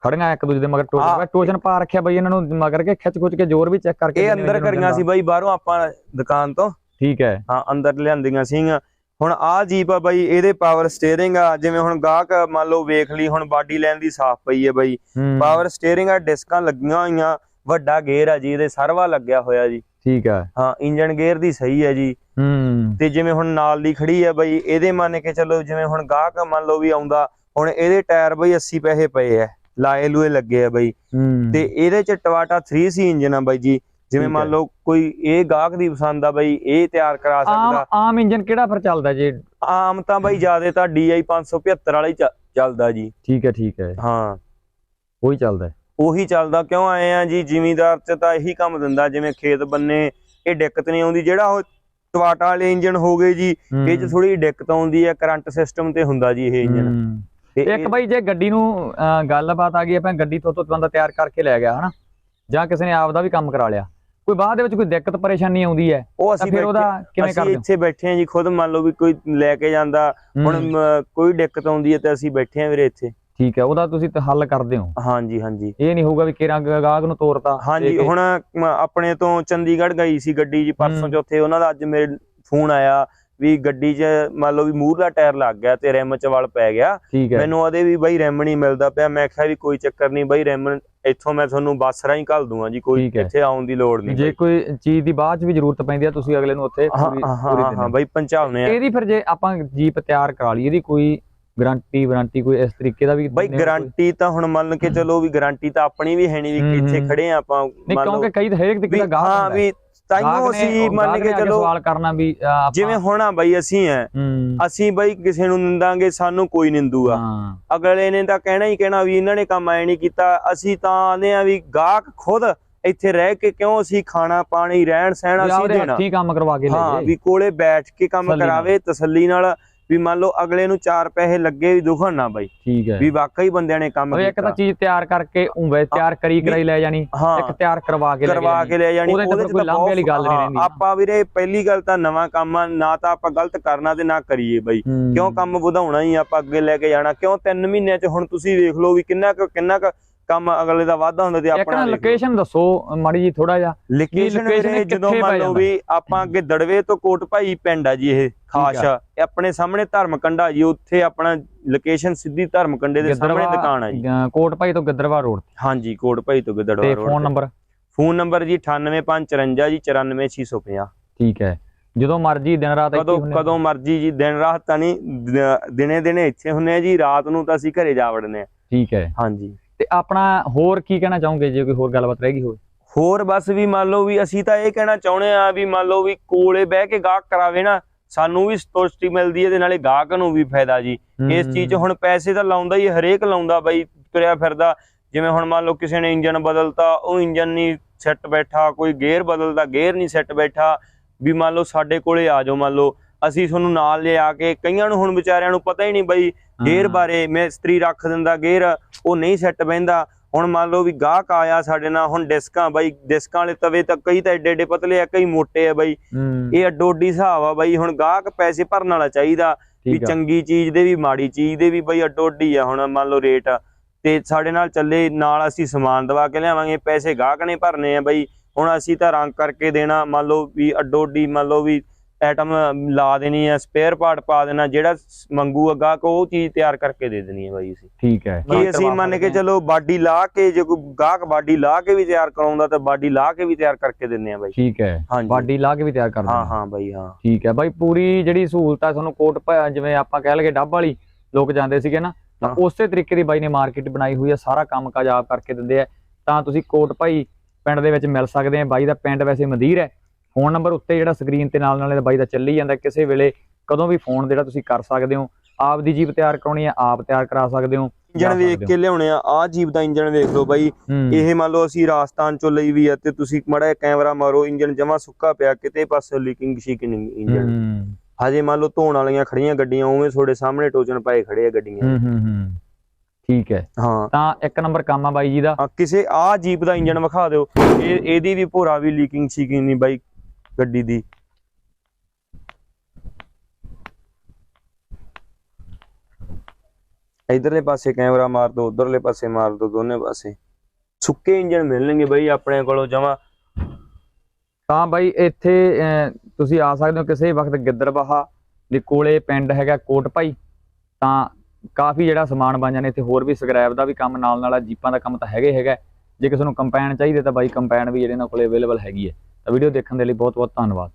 ਖੜੀਆਂ ਇੱਕ ਦੂਜੇ ਦੇ ਮਗਰ। ਟੋਚਨ ਟੋਚਨ ਪਾ ਰੱਖਿਆ ਬਾਈ ਇਹਨਾਂ ਨੂੰ ਮਗਰ ਕੇ ਖਿੱਚ ਖੁੱਚ ਕੇ ਜ਼ੋਰ ਵੀ ਚੈੱਕ ਕਰਕੇ ਇਹ ਅੰਦਰ ਕਰੀਆਂ ਸੀ ਬਾਈ ਬਾਹਰੋਂ ਆਪਾਂ ਦੁਕਾਨ ਤੋਂ। ਠੀਕ ਹੈ। ਹਾਂ ਅੰਦਰ ਲਿਆਂਦੀਆਂ ਸੀਗੀਆਂ। ਹੁਣ ਆ ਜੀਪ ਆ ਬਾਈ ਇਹਦੇ ਪਾਵਰ ਸਟੀਅਰਿੰਗ ਆ। ਜਿਵੇਂ ਹੁਣ ਗਾਹਕ ਮੰਨ ਲਓ ਵੇਖ ਲਈ ਹੁਣ ਬਾਡੀ ਲੈਣ ਦੀ ਸਾਫ਼ ਪਈ ਹੈ ਬਾਈ। ਪਾਵਰ ਸਟੀਅਰਿੰਗ ਆ ਡਿਸਕਾਂ ਲੱਗੀਆਂ ਹੋਈਆਂ। ਵੱਡਾ ਗੇਅਰ ਆ ਜੀ ਇਹਦੇ ਸਰਵਾ ਲੱਗਿਆ ਹੋਇਆ ਜੀ। ਠੀਕ ਹੈ। ਹਾਂ ਇੰਜਨ ਗੇਅਰ ਦੀ ਸਹੀ ਹੈ ਜੀ। ਹੂੰ। ਤੇ ਜਿਵੇਂ ਹੁਣ ਨਾਲ ਦੀ ਖੜੀ ਹੈ ਬਾਈ ਇਹਦੇ ਮੰਨ ਕੇ ਚੱਲੋ ਜਿਵੇਂ ਹੁਣ ਗਾਹਕ ਮੰਨ ਲਓ ਵੀ ਆਉਂਦਾ ਹੁਣ ਇਹਦੇ ਟਾਇਰ ਬਾਈ 80 ਪੈਸੇ ਪਏ ਆ। ਲਾਏ ਲੂਏ ਲੱਗੇ ਆ ਬਾਈ। ਤੇ ਇਹਦੇ ਚ ਟਵਾਟਾ 3C ਇੰਜਨ ਆ ਬਾਈ ਜੀ। ਜਿਵੇਂ ਮੰਨ। ਲਓ ਕੋਈ ਇਹ ਗਾਹਕ ਦੀ ਪਸੰਦ ਆ ਬਾਈ ਇਹ ਤਿਆਰ ਕਰਾ ਸਕਦਾ। ਆਮ ਇੰਜਨ ਕਿਹੜਾ ਫਿਰ ਚੱਲਦਾ ਜੇ? ਆਮ ਤਾਂ ਬਾਈ ਜ਼ਿਆਦਾ ਤਾਂ DI 575 ਵਾਲਾ ਹੀ ਚੱਲਦਾ ਜੀ। ਠੀਕ ਹੈ ਠੀਕ ਹੈ। ਹਾਂ। ਉਹੀ ਚੱਲਦਾ। ਉਹੀ ਚੱਲਦਾ। ਕਿਉਂ ਆਏ ਆ ਜੀ? ਜ਼ਿਮੀਦਾਰ ਚ ਤਾਂ ਇਹੀ ਕੰਮ ਦਿੰਦਾ। ਜਿਵੇਂ ਖੇਤ ਬੰਨੇ ਇਹ ਦਿੱਕਤ ਨਹੀਂ ਆਉਂਦੀ। ਜਿਹੜਾ ਉਹ ਟਵਾਟਾ ਵਾਲੇ ਇੰਜਨ ਹੋ ਗਏ ਜੀ ਇਹ ਚ ਥੋੜੀ ਦਿੱਕਤ ਆਉਂਦੀ ਹੈ। ਕਰੰਟ ਸਿਸਟਮ ਤੇ ਹੁੰਦਾ ਜੀ ਇਹ ਇੰਜਨ ਇੱਕ ਬਾਈ ਜੇ ਗੱਡੀ ਨੂੰ ਗੱਲਬਾਤ ਆ ਗਈ ਆਪਾਂ ਗੱਡੀ ਤੋਂ ਤੋਂ ਬੰਦਾ ਤਿਆਰ ਕਰਕੇ ਲੈ ਗਿਆ ਹਨਾ? ਜਾਂ ਕਿਸੇ ਨੇ ਆਪ ਦਾ ਵੀ ਕੰਮ ਕਰਾ ਲਿਆ। ਕੋਈ ਬਾਅਦ ਦੇ ਵਿੱਚ ਕੋਈ ਦਿੱਕਤ ਪਰੇਸ਼ਾਨੀ ਆਉਂਦੀ ਹੈ ਉਹ ਅਸੀਂ ਫਿਰ ਉਹਦਾ ਕਿਵੇਂ ਅਸੀਂ ਕਰਦੇ ਹੋ? ਇੱਥੇ ਬੈਠੇ ਆ ਜੀ ਖੁਦ ਮੰਨ ਲਓ ਵੀ ਕੋਈ ਲੈ ਕੇ ਜਾਂਦਾ ਹੁਣ ਹੂੰ, ਕੋਈ ਦਿੱਕਤ ਆਉਂਦੀ ਹੈ ਤੇ ਅਸੀਂ ਬੈਠੇ ਆ ਵੀਰੇ ਇੱਥੇ। ਠੀਕ ਹੈ ਉਹਦਾ ਤੁਸੀਂ ਹੱਲ ਕਰਦੇ ਹੋ। ਹਾਂਜੀ ਹਾਂਜੀ। ਇਹ ਨਹੀਂ ਹੋਊਗਾ ਵੀ ਕਿਰਾਂ ਗਾਹਕ ਨੂੰ ਤੋਰਤਾ ਹਾਂਜੀ ਹੁਣ ਆਪਣੇ ਤੋਂ ਚੰਡੀਗੜ੍ਹ ਗਈ ਸੀ ਗੱਡੀ ਜੀ ਪਰਸੋਂ ਹੂੰ। ਚੌਥੇ ਉਹਨਾਂ ਦਾ ਅੱਜ ਮੇਰੇ ਫੋਨ ਆਇਆ। ਵੀ ਗੱਡੀ 'ਚ ਮੰਨ ਲਓ ਵੀ ਮੂਹਰਲਾ ਟਾਇਰ ਲੱਗ ਗਿਆ ਤੇ ਰਿਮ 'ਚ ਵਲ ਪੈ ਗਿਆ ਮੈਨੂੰ ਉਹਦੇ ਵੀ ਬਾਈ ਰਿਮ ਨਹੀਂ ਮਿਲਦਾ ਪਿਆ ਮੈਂ ਕਿਹਾ ਵੀ ਕੋਈ ਚੱਕਰ ਨਹੀਂ ਬਾਈ ਰਿਮ ਇੱਥੋਂ ਮੈਂ ਤੁਹਾਨੂੰ ਬੱਸ ਰਾਹੀਂ ਘੱਲ ਦੂੰਗਾ ਜੀ ਕੋਈ। ਇੱਥੇ ਆਉਣ ਦੀ ਲੋੜ ਨਹੀਂ ਜੇ। ਕੋਈ ਚੀਜ਼ ਦੀ ਬਾਅਦ ਚ ਵੀ ਜ਼ਰੂਰਤ ਪੈਂਦੀ ਹੈ ਤੁਸੀਂ ਅਗਲੇ ਨੂੰ ਉੱਥੇ ਪੂਰੀ ਹਾਂ ਹਾਂ। ਬਾਈ ਪਹੁੰਚਾਉਨੇ ਆ ਇਹਦੀ ਫਿਰ ਜੇ ਆਪਾਂ ਜੀਪ ਤਿਆਰ ਕਰਾ ਲਈ ਇਹਦੀ ਕੋਈ ਗਾਰੰਟੀ ਵਾਰੰਟੀ ਕੋਈ ਇਸ ਤਰੀਕੇ ਦਾ ਵੀ ਬਾਈ? ਗਾਰੰਟੀ ਤਾਂ ਹੁਣ ਮੰਨ ਕੇ ਚਲੋ ਵੀ ਗਾਰੰਟੀ ਤਾਂ ਆਪਣੀ ਵੀ ਹੈ ਨਹੀਂ ਵੀ ਕਿ ਇੱਥੇ ਹੂੰ। ਖੜੇ ਆ ਆਪਾਂ ਮੰਨ ਲਓ ਕਿਉਂਕਿ ਕਈ ਤਾਂ ਹਰੇਕ ਦਾ ਗਾਹਕ ਹਾਂ ਹੁੰਦਾ ਹੈ। ਵੀ ਤਾਈਓ ਅਸੀਂ ਮੰਨ ਕੇ ਚਲੋ ਸਵਾਲ ਕਰਨਾ ਵੀ ਜਿਵੇਂ ਹੁਣ ਬਾਈ ਅਸੀਂ ਹੂੰ, ਅਸੀਂ ਬਾਈ ਕਿਸੇ ਨੂੰ ਨਿੰਦਾਂਗੇ ਸਾਨੂੰ ਕੋਈ ਨਿੰਦੂਗਾ। ਅਗਲੇ ਨੇ ਤਾਂ ਕਹਿਣਾ ਹੀ ਕਹਿਣਾ ਵੀ ਇਹਨਾਂ ਨੇ ਕੰਮ ਐ ਨਹੀਂ ਕੀਤਾ ਅਸੀਂ ਤਾਂ ਆਨੇ ਆ ਵੀ ਗਾਹਕ ਖੁਦ ਇੱਥੇ ਰਹਿ ਕੇ ਕਿਉਂ ਅਸੀਂ ਖਾਣਾ ਪਾਣੀ ਰਹਿਣ ਸਹਿਣ ਅਸੀਂ ਦੇਣਾ। ਕੰਮ ਕਰਵਾ ਕੇ ਲੈ ਹਾਂ ਵੀ ਕੋਲੇ ਬੈਠ ਕੇ ਕੰਮ। ਕਰਾਵੇ ਤਸੱਲੀ ਨਾਲ ਵੀ ਮੰਨ ਲਓ ਅਗਲੇ ਨੂੰ ਚਾਰ ਪੈਸੇ ਲੱਗੇ ਵੀ ਦੁਖਣ ਨਾ ਬਾਈ। ਠੀਕ ਹੈ। ਵੀ ਵਾਕਈ ਬੰਦਿਆਂ ਨੇ ਕੰਮ ਉਹ ਇੱਕ ਤਾਂ ਕੀਤਾ। ਚੀਜ਼ ਤਿਆਰ ਕਰਕੇ ਉਵੇਂ ਤਿਆਰ ਕਰੀ ਕਰਾਈ ਲੈ ਜਾਣੀ ਇੱਕ ਤਿਆਰ ਕਰਵਾ ਕੇ ਲੈ ਕਰਵਾ ਜਾਣੀ। ਕੇ ਲੈ ਜਾਣੀ ਉਹਦੇ ਤਾਂ ਕੋਈ ਲਾਂਭੇ ਵਾਲੀ ਗੱਲ ਨਹੀਂ ਰਹਿੰਦੀ। ਆਪਾਂ ਵੀਰੇ ਪਹਿਲੀ ਗੱਲ ਤਾਂ ਨਵਾਂ ਕੰਮ ਆ ਨਾ ਤਾਂ ਆਪਾਂ ਗਲਤ ਕਰਨਾ ਤੇ ਨਾ ਕਰੀਏ ਬਾਈ। ਕਿਉਂ ਕੰਮ ਵਧਾਉਣਾ ਹੀ ਆਪਾਂ ਅੱਗੇ ਲੈ ਕੇ ਜਾਣਾ ਕਿਉਂ 3 ਮਹੀਨਿਆਂ ਚ ਹੁਣ ਤੁਸੀਂ ਵੇਖ ਲਓ ਵੀ ਕਿੰਨਾ ਕੁ ਕਿੰਨਾ ਕੁ ਕੰਮ ਅਗਲੇ ਦਾ ਵਾਧਾ ਹੁੰਦਾ ਤੇ ਆਪਣਾ ਲੋਕੇਸ਼ਨ ਦੱਸੋ ਮਾੜੀ ਜੀ ਥੋੜਾ ਜਿਹਾ। ਲੋਕੇਸ਼ਨ ਵੀਰੇ ਜਦੋਂ ਮੰਨ ਲਓ? ਵੀ ਆਪਾਂ ਅੱਗੇ ਦੜਵੇ ਤੋਂ ਕੋਟ ਭਾਈ ਪਿੰਡ ਆ ਜੀ ਇਹ ਖਾਸ ਆਪਣੇ ਸਾਹਮਣੇ ਧਰਮਕੰਡਾ ਜੀ ਉੱਥੇ ਆਪਣਾ ਲੋਕੇਸ਼ਨ ਸਿੱਧੀ ਧਰਮਕੰਡੇ ਦੇ ਸਾਹਮਣੇ ਦੁਕਾਨ ਆ ਜੀ। ਕੋਟ ਭਾਈ ਤੋਂ ਗਿੱਦੜਵਾ ਰੋਡ ਹਾਂਜੀ ਕੋਟ ਭਾਈ ਤੋਂ ਗਿੱਦੜਵਾ ਤੇ road phone number? Phone number ਜੀ 98554 ਜੀ 94650 ਠੀਕ ਹੈ। ਜਦੋਂ ਮਰਜ਼ੀ ਦਿਨ ਰਾਤ ਇੱਥੇ ਕਦੋਂ ਹੁੰਦੇ ਹੋ? ਕਦੋਂ ਮਰਜ਼ੀ ਜੀ ਦਿਨ ਰਾਤ ਤਾਂ ਨਹੀਂ ਦਿਨੇ ਦਿਨੇ ਇੱਥੇ ਹੁੰਨੇ ਆ ਜੀ ਰਾਤ ਨੂੰ ਤਾਂ ਅਸੀਂ ਘਰੇ ਜਾ ਵੜਨੇ ਆ। ਠੀਕ ਹੈ। ਹਾਂਜੀ। ਤੇ ਆਪਣਾ ਹੋਰ ਕੀ ਕਹਿਣਾ ਚਾਹੋਗੇ ਜੇ ਕੋਈ ਹੋਰ ਗੱਲਬਾਤ ਰਹਿ ਗਈ ਹੋਵੇ? ਹੋਰ ਬਸ ਵੀ ਮੰਨ ਲਓ ਵੀ ਅਸੀਂ ਤਾਂ ਇਹ ਕਹਿਣਾ ਚਾਹੁੰਦੇ ਆ ਵੀ ਮੰਨ ਲਓ ਵੀ ਕੋਲੇ ਬਹਿ ਕੇ ਗਾਹਕ ਕਰਾਵੇ ਨਾ ਸਾਨੂੰ ਵੀ ਸੰਤੁਸ਼ਟੀ ਮਿਲਦੀ ਹੈ ਤੇ ਨਾਲੇ ਗਾਹਕ ਨੂੰ ਵੀ ਫਾਇਦਾ ਜੀ। ਇਸ ਚੀਜ਼ 'ਚ ਹੁਣ ਪੈਸੇ ਤਾਂ ਲਾਉਂਦਾ ਹੀ ਹਰੇਕ ਲਾਉਂਦਾ ਬਾਈ ਤੁਰਿਆ ਫਿਰਦਾ। ਜਿਵੇਂ ਹੁਣ ਮੰਨ ਲਓ ਕਿਸੇ ਨੇ ਇੰਜਨ ਬਦਲਤਾ ਉਹ ਇੰਜਨ ਨਹੀਂ ਸੈੱਟ ਬੈਠਾ ਕੋਈ ਗੇਅਰ ਬਦਲਦਾ ਗੇਅਰ ਨਹੀਂ ਸੈੱਟ ਬੈਠਾ ਵੀ ਮੰਨ ਲਓ ਸਾਡੇ ਕੋਲੇ ਆ ਜਾਓ ਮੰਨ ਲਓ। ਅਸੀਂ ਤੁਹਾਨੂੰ ਨਾਲ ਲਿਆ ਕੇ ਕਈਆਂ ਨੂੰ ਹੁਣ ਵਿਚਾਰਿਆਂ ਨੂੰ ਪਤਾ ਹੀ ਨਹੀਂ ਬਈ ਗੇਅਰ। ਬਾਰੇ ਮਿਸਤਰੀ ਰੱਖ ਦਿੰਦਾ ਗੇਅਰ ਉਹ ਨਹੀਂ ਸੈੱਟ ਬਹਿੰਦਾ। ਹੁਣ ਮੰਨ ਲਓ ਵੀ ਗਾਹਕ ਆਇਆ ਸਾਡੇ ਨਾਲ ਹੁਣ ਡਿਸਕਾਂ ਬਾਈ ਡਿਸਕਾਂ ਵਾਲੇ ਤਵੇ ਤਾਂ ਕਈ ਤਾਂ ਏਡੇ ਏਡੇ ਪਤਲੇ ਆ ਕਈ ਮੋਟੇ ਆ ਬਾਈ। ਇਹ ਅੱਡੋ ਅੱਡੀ ਹਿਸਾਬ ਆ ਬਾਈ ਹੁਣ ਗਾਹਕ ਪੈਸੇ ਭਰਨ ਵਾਲਾ ਚਾਹੀਦਾ ਵੀ ਚੰਗੀ ਚੀਜ਼ ਦੇ ਵੀ ਮਾੜੀ ਚੀਜ਼ ਦੇ ਵੀ ਬਈ ਅੱਡੋ ਅੱਡੀ ਆ ਹੁਣ ਮੰਨ ਲਓ ਰੇਟ। ਤੇ ਸਾਡੇ ਨਾਲ ਚੱਲੇ ਨਾਲ ਅਸੀਂ ਸਮਾਨ ਦਵਾ ਕੇ ਲਿਆਵਾਂਗੇ ਪੈਸੇ ਗਾਹਕ ਨੇ ਭਰਨੇ ਆ ਬਈ। ਹੁਣ ਅਸੀਂ ਤਾਂ ਰੰਗ ਕਰਕੇ ਦੇਣਾ ਮੰਨ ਲਓ ਵੀ ਅੱਡੋ ਅੱਡੀ ਮੰਨ ਲਓ ਵੀ ਆਈਟਮ ਲਾ ਦੇਣੀ ਆ ਸਪੇਅਰ ਪਾਰਟ ਪਾ ਦੇਣਾ ਜਿਹੜਾ ਮੰਗੂ ਗਾਹਕ ਉਹ ਚੀਜ਼ ਤਿਆਰ ਕਰਕੇ ਦੇ ਦੇਣੀ ਹੈ ਬਾਈ ਅਸੀਂ। ਠੀਕ ਹੈ। ਕੀ ਅਸੀਂ ਮੰਨ ਕੇ ਚਲੋ ਬਾਡੀ ਲਾ ਕੇ ਜੇ ਕੋਈ ਗਾਹਕ ਬਾਡੀ ਲਾ ਕੇ ਵੀ ਤਿਆਰ ਕਰਾਉਂਦਾ ਤਾਂ ਬਾਡੀ ਲਾ ਕੇ ਵੀ ਤਿਆਰ ਕਰਕੇ ਦਿੰਨੇ ਆ ਬਾਈ। ਠੀਕ ਹੈ। ਹਾਂਜੀ। ਬਾਡੀ ਲਾ ਕੇ ਵੀ ਤਿਆਰ ਕਰ ਹਾਂ ਹਾਂ ਬਾਈ ਹਾਂ। ਠੀਕ ਹੈ ਬਾਈ ਪੂਰੀ ਜਿਹੜੀ ਸਹੂਲਤ ਆ ਤੁਹਾਨੂੰ ਕੋਟ ਪ- ਜਿਵੇਂ ਆਪਾਂ ਕਹਿ ਲਗੇ ਡੱਬ ਵਾਲੀ ਲੋਕ ਜਾਂਦੇ ਸੀਗੇ ਨਾ ਤਾਂ ਹਾਂ। ਉਸੇ ਤਰੀਕੇ ਦੀ ਬਾਈ ਨੇ ਮਾਰਕੀਟ ਬਣਾਈ ਹੋਈ ਹੈ ਸਾਰਾ ਕੰਮ ਕਾਜ ਆਪ ਕਰਕੇ ਦਿੰਦੇ ਆ। ਤਾਂ ਤੁਸੀਂ ਕੋਟ ਭਾਈ ਪਿੰਡ ਦੇ ਵਿੱਚ ਮਿਲ ਸਕਦੇ ਆ ਬਾਈ ਦਾ ਪਿੰਡ ਵੈਸੇ ਮਦੀਰ ਹੈ ਫੋਨ ਨੰਬਰ ਉੱਤੇ ਜਿਹੜਾ ਸਕਰੀਨ ਤੇ ਨਾਲ ਨਾਲੇ ਬਾਈ ਦਾ ਚੱਲੀ ਜਾਂਦਾ ਕਿਸੇ ਵੇਲੇ ਕਦੋਂ ਵੀ ਫੋਨ ਜਿਹੜਾ ਤੁਸੀਂ ਕਰ ਸਕਦੇ ਹੋ। ਆਪ ਦੀ ਜੀਪ ਤਿਆਰ ਕਰਾਉਣੀ ਹੈ ਆਪ ਤਿਆਰ ਕਰਾ ਸਕਦੇ ਹੋ। ਇੰਜਣ ਵੇਖ ਕੇ ਲਿਆਉਣੇ ਆ ਆ ਜੀਪ ਦਾ ਇੰਜਣ ਵੇਖ ਲਓ ਬਾਈ। ਇਹ ਮੰਨ ਲਓ ਅਸੀਂ ਰਾਜਸਥਾਨ ਚੋਂ ਲਈ ਵੀ ਆ ਤੇ ਤੁਸੀਂ ਮੜਾ ਕੈਮਰਾ ਮਾਰੋ ਇੰਜਨ ਜਮਾ ਸੁੱਕਾ ਪਿਆ ਕਿਤੇ ਪਾਸੇ ਲੀਕਿੰਗ ਸ਼ੀਕਿੰਗ ਇੰਜਨ ਹੂੰ। ਹਜੇ ਮੰਨ ਲਓ ਧੋਣ ਵਾਲੀਆਂ ਖੜੀਆਂ ਗੱਡੀਆਂ ਉਵੇਂ ਤੁਹਾਡੇ ਸਾਹਮਣੇ ਟੋਚਨ ਪਾਏ ਖੜੇ ਆ ਗੱਡੀਆਂ। ਹੂੰ ਹੂੰ ਹੂੰ। ਠੀਕ ਹੈ। ਹਾਂ। ਤਾਂ ਇੱਕ ਨੰਬਰ ਕੰਮ ਆ ਬਾਈ ਜੀ ਦਾ। ਕਿਸੇ ਆ ਜੀਪ ਦਾ ਇੰਜਨ ਵਿਖਾ ਦਿਓ। ਇਹ ਇਹਦੀ ਵੀ ਭੋਰਾ ਵੀ ਲੀਕਿੰਗ ਸ਼ੀਕਿੰਗ ਨਹੀਂ ਬਾਈ। ਗੱਡੀ ਦੀ। ਇਧਰਲੇ ਪਾਸੇ ਕੈਮਰਾ ਮਾਰ ਦੋ ਉਧਰਲੇ ਪਾਸੇ ਮਾਰ ਦੋ ਦੋਨੇ ਪਾਸੇ। ਸੁੱਕੇ ਇੰਜਨ ਮਿਲਣਗੇ ਬਾਈ ਆਪਣੇ ਕੋਲੋਂ ਜਮਾ। ਤਾਂ ਬਾਈ ਇੱਥੇ ਅਹ, ਤੁਸੀਂ ਆ ਸਕਦੇ ਹੋ ਕਿਸੇ ਵਕਤ ਗਿੱਦੜਬਾਹਾ ਦੇ ਕੋਲੇ ਪਿੰਡ ਹੈਗਾ ਕੋਟ ਭਾਈ। ਤਾਂ ਕਾਫੀ ਜਿਹੜਾ ਸਮਾਨ ਬਣ ਜਾਂਦੇ ਇੱਥੇ ਹੋਰ ਵੀ ਸਕ੍ਰੈਪ ਦਾ ਵੀ ਕੰਮ ਨਾਲ ਨਾਲ ਜੀਪਾਂ ਦਾ ਕੰਮ ਤਾਂ ਹੈਗੇ ਹੈਗਾ। ਜੇ ਕਿਸੇ ਨੂੰ ਕੰਪੈਨ ਚਾਹੀਦੇ ਤਾਂ ਬਾਈ ਕੰਪੈਨ ਵੀ ਜਿਹੜੇ ਇਹਨਾਂ ਕੋਲੇ ਅਵੇਲੇਬਲ ਹੈਗੀ ਹੈ। ਵੀਡੀਓ ਦੇਖਣ ਦੇ ਲਈ ਬਹੁਤ ਬਹੁਤ ਧੰਨਵਾਦ।